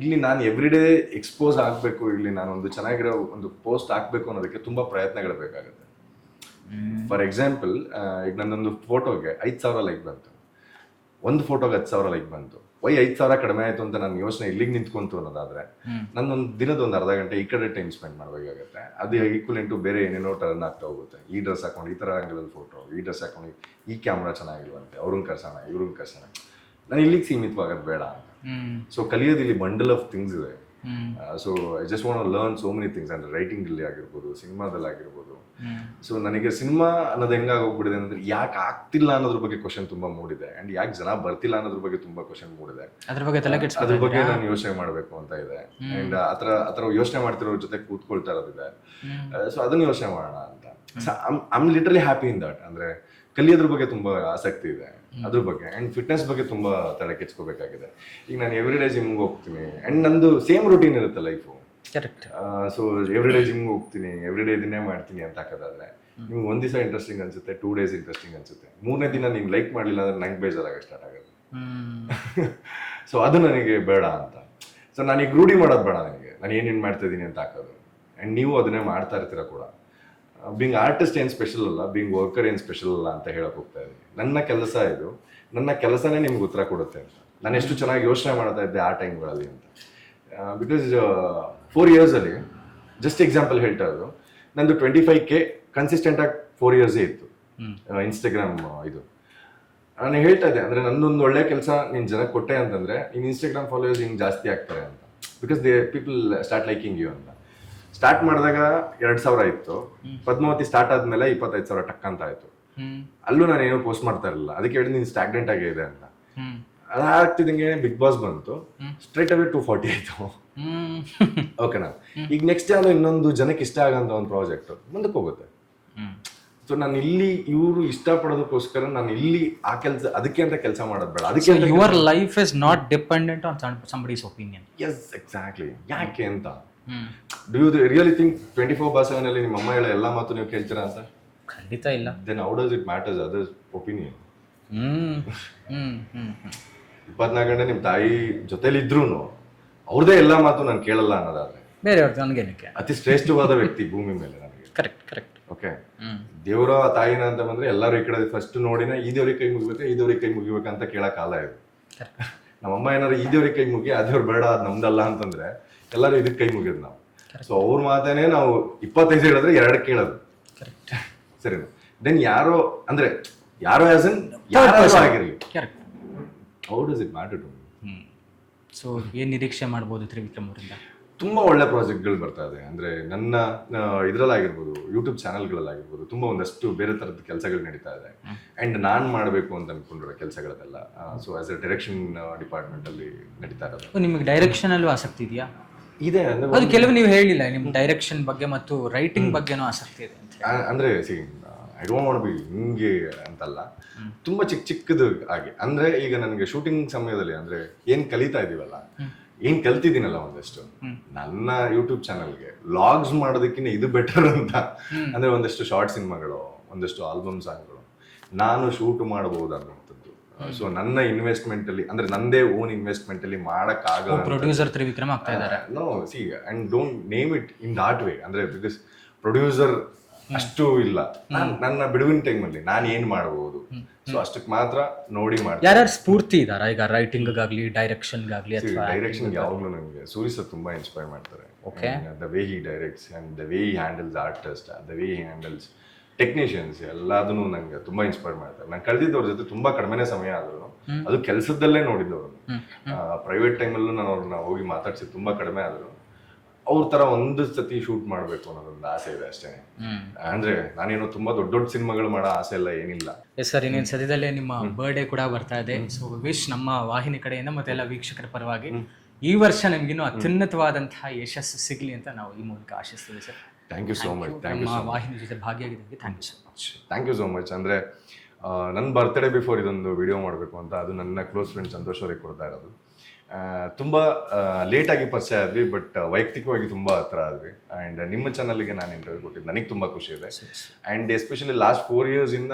ಇಲ್ಲಿ ನಾನು ಎವ್ರಿ ಡೇ ಎಕ್ಸ್ಪೋಸ್ ಆಗ್ಬೇಕು ಇಲ್ಲಿ ನಾನು ಒಂದು ಚೆನ್ನಾಗಿರೋ ಒಂದು ಪೋಸ್ಟ್ ಹಾಕ್ಬೇಕು ಅನ್ನೋದಕ್ಕೆ ತುಂಬಾ ಪ್ರಯತ್ನಗಳು ಬೇಕಾಗುತ್ತೆ. ಫಾರ್ ಎಕ್ಸಾಂಪಲ್ ಈಗ ನನ್ನೊಂದು ಫೋಟೋಗೆ ಐದು ಸಾವಿರ ಲೈಕ್ ಬಂತು. ಒಂದು ಫೋಟೋಗೆ ಹತ್ತು ಸಾವಿರ ಲೈಕ್ ಬಂತು. ವೈ ಐದು ಸಾವಿರ ಕಡಿಮೆ ಆಯ್ತು ಅಂತ ನನ್ನ ಯೋಚನೆ ಇಲ್ಲಿಗೆ ನಿಂತ್ಕೊಂತು ಅನ್ನೋದಾದ್ರೆ ಒಂದು ದಿನದ ಒಂದು ಅರ್ಧ ಗಂಟೆ ಈ ಕಡೆ ಟೈಮ್ ಸ್ಪೆಂಡ್ ಮಾಡಬೇಕಾಗತ್ತೆ ಅದು ಈಕ್ವಲೆಂಟ್ ಬೇರೆ ಏನೇನೋ ಟರ್ನ್ ಆಗ್ತಾ ಹೋಗುತ್ತೆ. ಈ ಡ್ರೆಸ್ ಹಾಕೊಂಡು ಈ ಥರ ಆ್ಯಂಗಲಲ್ಲಿ ಫೋಟೋ ಈ ಡ್ರೆಸ್ ಹಾಕೊಂಡು ಈ ಕ್ಯಾಮ್ರಾ ಚೆನ್ನಾಗಿಲ್ವಂತೆ ಅವ್ರನ್ನ ಕರ್ಸೋಣ ಇವ್ರನ್ನ ಕರ್ಸೋಣ. ನಾನು ಇಲ್ಲಿಗೆ ಸೀಮಿತವಾಗೋದು ಬೇಡ ಅಂತ. ಸೊ ಕಲಿಯೋದು ಇಲ್ಲಿ ಬಂಡಲ್ ಆಫ್ ಥಿಂಗ್ಸ್ ಇದೆ. So I just want learn so many things ಅಂದ್ರೆ ರೈಟಿಂಗ್ ಆಗಿರ್ಬೋದು ಸಿನಿಮಾದಲ್ಲಿ ಆಗಿರ್ಬೋದು. ಸೊ ನನಗೆ ಸಿನಿಮಾ ಅನ್ನೋದು ಹೆಂಗಾಗೋಗ್ಬಿಟ್ಟಿದೆ ಅಂದ್ರೆ ಯಾಕೆ ಆಗ್ತಿಲ್ಲ ಅನ್ನೋದ್ರ ಬಗ್ಗೆ ಕ್ವಶನ್ ತುಂಬಾ ಮೂಡಿದೆ. ಅಂಡ್ ಯಾಕೆ ಜನ ಬರ್ತಿಲ್ಲ ಅನ್ನೋದ್ರ ಬಗ್ಗೆ ತುಂಬಾ ಕ್ವಶನ್ ಮೂಡಿದೆ. ಅದ್ರ ಬಗ್ಗೆ ತಲೆ ಅದ್ರ ಬಗ್ಗೆ ನಾನು ಯೋಚನೆ ಮಾಡಬೇಕು ಅಂತ ಇದೆ. ಅಂಡ್ ಆತರ ಆತರ ಯೋಚನೆ ಮಾಡ್ತಿರೋ ಜೊತೆ ಕೂತ್ಕೊಳ್ತಾ ಇರೋದಿದೆ. ಸೊ ಅದನ್ನ ಯೋಚನೆ ಮಾಡೋಣ ಅಂತ. I'm literally happy in that ಅಂದ್ರೆ ಕಲಿಯೋದ್ರ ಬಗ್ಗೆ ತುಂಬಾ ಆಸಕ್ತಿ ಇದೆ. ಅದ್ರ ಬಗ್ಗೆ. ಅಂಡ್ ಫಿಟ್ನೆಸ್ ಬಗ್ಗೆ ತುಂಬಾ ತಲೆ ಕೆಚ್ಕೋಬೇಕಾಗಿದೆ ಈಗ ನಾನು ಎವ್ರಿ ಡೇ ಜಿಮ್ಗೆ ಹೋಗ್ತೀನಿ. ಅಂಡ್ ನಂದು ಸೇಮ್ ರೂಟೀನ್ ಇರುತ್ತೆ life correct so every day ಜಿಮ್ಗೆ ಹೋಗ್ತೀನಿ. ಎವ್ರಿ ಡೇ ಇದನ್ನೇ ಮಾಡ್ತೀನಿ ಅಂತ ಹಾಕೋದಾದ್ರೆ ನಿಮ್ಗೆ ಒಂದ್ ದಿವಸ ಇಂಟ್ರೆಸ್ಟಿಂಗ್ ಅನ್ಸುತ್ತೆ ಟೂ ಡೇಸ್ ಇಂಟ್ರೆಸ್ಟಿಂಗ್ ಅನ್ಸುತ್ತೆ. ಮೂರನೇ ದಿನ ನೀವು ಲೈಕ್ ಮಾಡಲಿಲ್ಲ ಅಂದ್ರೆ ನಂಗೆ ಬೇಜಾರಾಗ ಸ್ಟಾರ್ಟ್ ಆಗುತ್ತೆ ಸೊ ಅದು ನನಗೆ ಬೇಡ ಅಂತ. ಸೊ ನಾನೀಗ ರೂಢಿ ಮಾಡೋದು ಬೇಡ ನನಗೆ. ನಾನು ಏನೇನು ಮಾಡ್ತಾ ಇದ್ದೀನಿ ಅಂತ ಹಾಕೋದು. ಅಂಡ್ ನೀವು ಅದನ್ನೇ ಮಾಡ್ತಾ ಇರ್ತೀರ ಕೂಡ. ಬಿಂಗ್ ಆರ್ಟಿಸ್ಟ್ ಏನು ಸ್ಪೆಷಲ್ ಅಲ್ಲ ಬಿಂಗ್ ವರ್ಕರ್ ಏನು ಸ್ಪೆಷಲ್ ಅಲ್ಲ ಅಂತ ಹೇಳಕ್ ಹೋಗ್ತಾ ಇದ್ದೀನಿ. ನನ್ನ ಕೆಲಸ ಇದು. ನನ್ನ ಕೆಲಸನೇ ನಿಮ್ಗೆ ಉತ್ತರ ಕೊಡುತ್ತೆ ಅಂತ. ನಾನು ಎಷ್ಟು ಚೆನ್ನಾಗಿ ಯೋಚನೆ ಮಾಡ್ತಾ ಇದ್ದೆ ಆ ಟೈಮ್ಗಳಲ್ಲಿ ಅಂತ. ಬಿಕಾಸ್ ಫೋರ್ ಇಯರ್ಸಲ್ಲಿ ಜಸ್ಟ್ ಎಕ್ಸಾಂಪಲ್ ಹೇಳ್ತಾ ಇದ್ರು ನಂದು ಟ್ವೆಂಟಿ ಫೈವ್ ಕೆ ಕನ್ಸಿಸ್ಟೆಂಟ್ ಆಗಿ ಫೋರ್ ಇಯರ್ಸೇ ಇತ್ತು. ಇನ್ಸ್ಟಾಗ್ರಾಮ್ ಇದು. ನಾನು ಹೇಳ್ತಾ ಇದ್ದೆ ಅಂದ್ರೆ ನನ್ನೊಂದು ಒಳ್ಳೆ ಕೆಲಸ ನೀನು ಜನಕ್ಕೆ ಕೊಟ್ಟೆ ಅಂತಂದ್ರೆ ನಿನ್ ಇನ್ಸ್ಟಾಗ್ರಾಮ್ ಫಾಲೋವರ್ಸ್ ಹಿಂಗ್ ಜಾಸ್ತಿ ಆಗ್ತಾರೆ ಅಂತ. Because they people start liking you ಅಂತ. ಸ್ಟಾರ್ಟ್ ಮಾಡಿದಾಗ ಎರಡ್ ಸಾವಿರ ಇತ್ತು. ಪದ್ಮಾವತಿ ಸ್ಟಾರ್ಟ್ ಆದ್ಮೇಲೆ ಇಪ್ಪತ್ತೈದು ಸಾವಿರ ಟಕ್ ಅಂತ ಆಯ್ತು. ಅಲ್ಲೂ ನಾನು ಏನು ಪೋಸ್ಟ್ ಮಾಡ್ತಾ ಇರಲಿಲ್ಲ. ಅದಕ್ಕೆ ಹೇಳಿ ನೀನು ಸ್ಟಾಗ್ನೆಂಟ್ ಆಗಿದೆ ಇದೆ ಅಂತ. ಅದಾಗ್ತಿದ್ದಂಗೆ ಅದಾಗ್ತಿದಂಗೆ ಬಿಗ್ ಬಾಸ್ ಬಂತು. ಸ್ಟ್ರೈಟ್ ಅವೇ ಟೂ ಫಾರ್ಟಿ ಆಯ್ತು. ಓಕೆನಾ ಈಗ ನೆಕ್ಸ್ಟ್ ಯಾವ್ದೋ ಇನ್ನೊಂದು ಜನಕ್ಕೆ ಇಷ್ಟ ಆಗಂತ ಒಂದು ಪ್ರಾಜೆಕ್ಟ್ ಮುಂದಕ್ಕೆ ಹೋಗುತ್ತೆ. ಸೊ ನಾನು ಇಲ್ಲಿ ಇವರು ಇಷ್ಟಪಡೋದಕ್ಕೋಸ್ಕರ ನಾನು ಇಲ್ಲಿ ಆ ಕೆಲಸ ಅದಕ್ಕೆ ಅಂತ ಕೆಲಸ ಮಾಡೋದು ಬೇಡ. ಅದಕ್ಕೆ your life is not dependent on somebody's opinion yes exactly ಯಾಕೆ ಅಂತ? Do you really think twenty four bar seven ಅಲ್ಲಿ ನಿಮ್ಮ ಅಮ್ಮ ಹೇಳೋ ಎಲ್ಲ ಮಾತು ನೀವು ಕೇಳ್ತೀರಾ ಅಂತ? ಖಂಡಿತ ಇಲ್ಲ. Then how does it matters others opinion ಇಪ್ಪತ್ನಾಲ್ಕು ಗಂಟೆ ನಿಮ್ಮ ತಾಯಿ ಜೊತೆಲಿ ಇದ್ರೂ ಅವ್ರದೇ ಎಲ್ಲ ಮಾತು ನಾನು ಕೇಳಲ್ಲ ಅನ್ನೋದಾದ್ರೆ. ಬೇರೆಯವ್ರದ್ದು ನನಗೇನಕ್ಕೆ ಅತಿ ಶ್ರೇಷ್ಠವಾದ ವ್ಯಕ್ತಿ ಭೂಮಿ ಮೇಲೆ ನನಗೆ. ಕರೆಕ್ಟ್ ಕರೆಕ್ಟ್ ಓಕೆ ದೇವರ ತಾಯಿನ ಅಂತ ಬಂದ್ರೆ ಎಲ್ಲರೂ ಈ ಕಡೆ ಫಸ್ಟ್ ನೋಡಿನ ಈ ದೇವ್ರಿಗೆ ಕೈ ಮುಗಿಬೇಕು ಈ ದೇವ್ರಿಗೆ ಕೈ ಮುಗಿಬೇಕು ಅಂತ ಕೇಳೋ ಕಾಲ ಇದು. ನಮ್ಮಮ್ಮ ಏನಾದ್ರು ಈ ದೇವ್ರಿಗೆ ಕೈ ಮುಗಿ ಆ ದೇವ್ರು ಬೇಡ ಅದು ನಮ್ದಲ್ಲ ಅಂತಂದ್ರೆ ಎಲ್ಲರೂ ಇದಕ್ಕೆ ಕೈ ಮುಗಿಯೋದು ನಾವು. ಸೊ ಅವ್ರ ಮಾತೇನೆ ನಾವು ಇಪ್ಪತ್ತೈದು ಹೇಳಿದ್ರೆ ಎರಡು ಕೇಳೋದು. ಕರೆಕ್ಟ್ ಸರಿ ದೆನ್ ಯಾರೋ ಅಂದ್ರೆ ಯಾರೋ ಆಸ್ ಇನ್ ಯಾರೋ ಆಗಿರಲಿ. How does it matter to so ಏನ್ ನಿರೀಕ್ಷೆ ಮಾಡ್ಬೋದು ತ್ರಿವಿಕ್ರಮ್ ಅವರಿಂದ? ತುಂಬ ಒಳ್ಳೆ ಪ್ರಾಜೆಕ್ಟ್ಗಳು ಬರ್ತಾ ಇದೆ. ಅಂದ್ರೆ ನನ್ನ ಇದರಲ್ಲಾಗಿರ್ಬೋದು ಯೂಟ್ಯೂಬ್ ಚಾನಲ್ಗಳಲ್ಲಾಗಿರ್ಬೋದು ತುಂಬ ಒಂದಷ್ಟು ಬೇರೆ ತರದ ಕೆಲಸಗಳು ನಡೀತಾ ಇದೆ. ಅಂಡ್ ನಾನು ಮಾಡಬೇಕು ಅಂತ ಅಂದ್ಕೊಂಡಿರೋ ಕೆಲಸಗಳನ್ನೆಲ್ಲ ಸೊ ಆಸ್ ಎ ಡೈರೆಕ್ಷನ್ ಡಿಪಾರ್ಟ್ಮೆಂಟಲ್ಲಿ ನಡೀತಾ ಇರೋದು. ನಿಮಗೆ ಡೈರೆಕ್ಷನ್ ಅಲ್ಲೂ ಆಸಕ್ತಿ ಇದೆಯಾ? ಇದೆ ಅಂದರೆ ಅದು ಕೆಲವು ನೀವು ಹೇಳಿಲ್ಲ ನಿಮ್ಮ ಡೈರೆಕ್ಷನ್ ಬಗ್ಗೆ ಮತ್ತು ರೈಟಿಂಗ್ ಬಗ್ಗೆನೂ ಆಸಕ್ತಿ ಇದೆ ಅಂತ ಅಂದ್ರೆ see I don't want be ಹಿಂಗೆ ಅಂತಲ್ಲ. ತುಂಬಾ ಚಿಕ್ಕ ಚಿಕ್ಕದು ಹಾಗೆ. ಅಂದ್ರೆ ಈಗ ನನಗೆ ಶೂಟಿಂಗ್ ಸಮಯದಲ್ಲಿ ಅಂದ್ರೆ ಏನ್ ಕಲಿತಾ ಇದೀವಲ್ಲ? ಏನ್ ಕಲ್ತಿದ್ದೀನಲ್ಲ ಒಂದಷ್ಟು? ನನ್ನ ಯೂಟ್ಯೂಬ್ ಚಾನಲ್ಗೆ ಲಾಗ್ಸ್ ಮಾಡೋದಕ್ಕಿಂತ ಇದು ಬೆಟರ್ ಅಂತ. ಅಂದ್ರೆ ಒಂದಷ್ಟು ಶಾರ್ಟ್ ಸಿನಿಮಾಗಳು ಒಂದಷ್ಟು ಆಲ್ಬಮ್ ಸಾಂಗ್ಗಳು ನಾನು ಶೂಟ್ ಮಾಡಬಹುದು ಅನ್ನೋಂಥದ್ದು ಸೊ ನನ್ನ ಇನ್ವೆಸ್ಟ್ಮೆಂಟ್ ಅಲ್ಲಿ ಅಂದ್ರೆ ನಂದೇ ಓನ್ ಇನ್ವೆಸ್ಟ್ಮೆಂಟ್ ಅಲ್ಲಿ ಮಾಡಕ್ಕಾಗಲ್ಲ ಪ್ರೊಡ್ಯೂಸರ್ ತ್ರಿವಿಕ್ರಮ್ ಆಗ್ತಾ ಇದ್ದಾರೆ. No see and don't name it in that way ಅಂದ್ರೆ ಬಿಕಾಸ್ ಪ್ರೊಡ್ಯೂಸರ್ ಅಷ್ಟು ಇಲ್ಲ. ನನ್ನ ಬಿಡುವಿನ ಟೈಮ್ ಅಲ್ಲಿ ನಾನು ಏನ್ ಮಾಡಬಹುದು ಸೊ ಅಷ್ಟಕ್ಕೆ ಮಾತ್ರ ನೋಡಿ ಮಾಡಿ ಯಾರ್ಯಾರು ಸ್ಫೂರ್ತಿ ಇದಾರ ಈಗ ರೈಟಿಂಗ್ ಆಗಲಿ ಡೈರೆಕ್ಷನ್ಗಾಗ್ಲಿ ಅಥವಾ ಡೈರೆಕ್ಷನ್ ಯಾವಾಗಲೂ ನನಗೆ ಸೂರಿ ಸರ್ ತುಂಬಾ ಇನ್ಸ್ಪೈರ್ ಮಾಡ್ತಾರೆ. Okay the way he directs and the way he handles artist the way he handles technicians ಎಲ್ಲದನ್ನು ನಂಗೆ ತುಂಬಾ ಇನ್ಸ್ಪೈರ್ ಮಾಡ್ತಾರೆ. ನಾನು ಕಳೆದಿದ್ದವ್ರ ಜೊತೆ ತುಂಬಾ ಕಡಿಮೆನೇ ಸಮಯ ಆದ್ರು ಅದು ಕೆಲಸದಲ್ಲೇ ನೋಡಿದ್ದವ್ರು. ಪ್ರೈವೇಟ್ ಟೈಮಲ್ಲೂ ನಾನು ಅವ್ರನ್ನ ಹೋಗಿ ಮಾತಾಡ್ಸಿ ತುಂಬಾ ಕಡಿಮೆ ಆದ್ರು ಅವ್ರ ತರ ಒಂದು ಸತಿ ಶೂಟ್ ಮಾಡ್ಬೇಕು ಅನ್ನೋದೊಂದು ಆಸೆ ಇದೆ ಅಷ್ಟೇ. ಅಂದ್ರೆ ನಾನೇನು ತುಂಬಾ ದೊಡ್ಡ ದೊಡ್ಡ ಸಿನಿಮಾಗಳು ಮಾಡೋ ಆಸೆ ಎಲ್ಲ ಏನಿಲ್ಲ. ಎಸ್ ಸರ್ ಇನ್ನೇನು ಸದ್ಯದಲ್ಲೇ ನಿಮ್ಮ ಬರ್ಡೇ ಕೂಡ ಬರ್ತಾ ಇದೆ. ಸೊ ವಿಶ್ ನಮ್ಮ ವಾಹಿನಿ ಕಡೆಯಿಂದ ಮತ್ತೆ ಎಲ್ಲ ವೀಕ್ಷಕರ ಪರವಾಗಿ ಈ ವರ್ಷ ನಿಮ್ಗಿನ್ನೂ ಅತ್ಯುನ್ನತವಾದಂತಹ ಯಶಸ್ಸು ಸಿಗ್ಲಿ ಅಂತ ನಾವು ಈ ಮೂಲಕ ಆಶಿಸ್ತೀವಿ sir thank you so much thank you ನಮ್ಮ ವಾಹಿನಿ ಜೊತೆ ಭಾಗಿಯಾಗಿದ್ದಕ್ಕೆ thank you so much thank you so much ಅಂದರೆ ನನ್ನ ಬರ್ತ್ಡೇ ಬಿಫೋರ್ ಇದೊಂದು ವಿಡಿಯೋ ಮಾಡಬೇಕು ಅಂತ ಅದು ನನ್ನ ಕ್ಲೋಸ್ ಫ್ರೆಂಡ್ ಸಂತೋಷ್ ಅವರಿಗೆ ಕೊಡ್ತಾ ಇರೋದು. ತುಂಬ ಲೇಟಾಗಿ ಪರಿಚಯ ಆದ್ವಿ ಬಟ್ ವೈಯಕ್ತಿಕವಾಗಿ ತುಂಬ ಹತ್ರ ಆದ್ವಿ. ಆ್ಯಂಡ್ ನಿಮ್ಮ ಚಾನಲ್ಗೆ ನಾನು ಇಂಟರ್ವ್ಯೂ ಕೊಟ್ಟಿದ್ದು. ನನಗೆ ತುಂಬ ಖುಷಿ ಇದೆ. ಆ್ಯಂಡ್ ಎಸ್ಪೆಷಲಿ ಲಾಸ್ಟ್ ಫೋರ್ ಇಯರ್ಸಿಂದ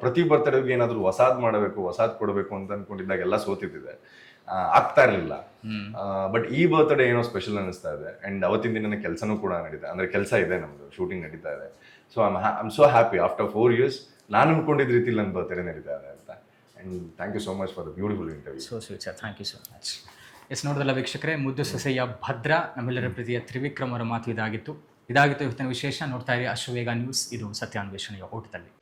ಪ್ರತಿ ಬರ್ತ್ಡೇಗೆ ಏನಾದರೂ ಹೊಸಾದ್ ಮಾಡಬೇಕು ಹೊಸಾದ್ ಕೊಡಬೇಕು ಅಂತ ಅಂದ್ಕೊಂಡಿದ್ದಾಗೆಲ್ಲ ಸೋತಿದ್ದಿದೆ. ಆ, ಆಗ್ತಾ ಇರಲಿಲ್ಲ. ಬಟ್ ಈ ಬರ್ತ್ಡೇ ಏನೋ ಸ್ಪೆಷಲ್ ಅನಿಸ್ತಾ ಇದೆ. ಅಂಡ್ ಅವತ್ತಿನ ದಿನ ಕೆಲಸನೂ ಕೂಡ ನಡೀತಾ ಅಂದ್ರೆ ಕೆಲಸ ಇದೆ ನಮ್ದು ಶೂಟಿಂಗ್ ನಡೀತಾ ಇದೆ. So I'm I'm so happy after four years ನಾನು ಅನ್ಕೊಂಡಿದ್ದ ರೀತಿಲಿ ನನ್ನ ಬರ್ತ್ಡೇ ನಡೀತಾ ಇದೆ ಅಂತ. And thank you so much for the beautiful interview so sweet sir thank you so much yes ನೋಡಿದಲ್ಲ ವೀಕ್ಷಕರೇ ಮುದ್ದು ಸೊಸೆಯ ಭದ್ರ ನಮ್ಮೆಲ್ಲರ ಪ್ರೀತಿಯ ತ್ರಿವಿಕ್ರಮ್ ಅವರ ಮಾತು ಇದಾಗಿತ್ತು. ಇದಾಗಿತ್ತು ಇವತ್ತಿನ ವಿಶೇಷ. ನೋಡ್ತಾ ಇರಿ ಅಶ್ವವೇಗ ನ್ಯೂಸ್. ಇದು ಸತ್ಯಾನ್ವೇಷಣೆಯ ಓಟದಲ್ಲಿ.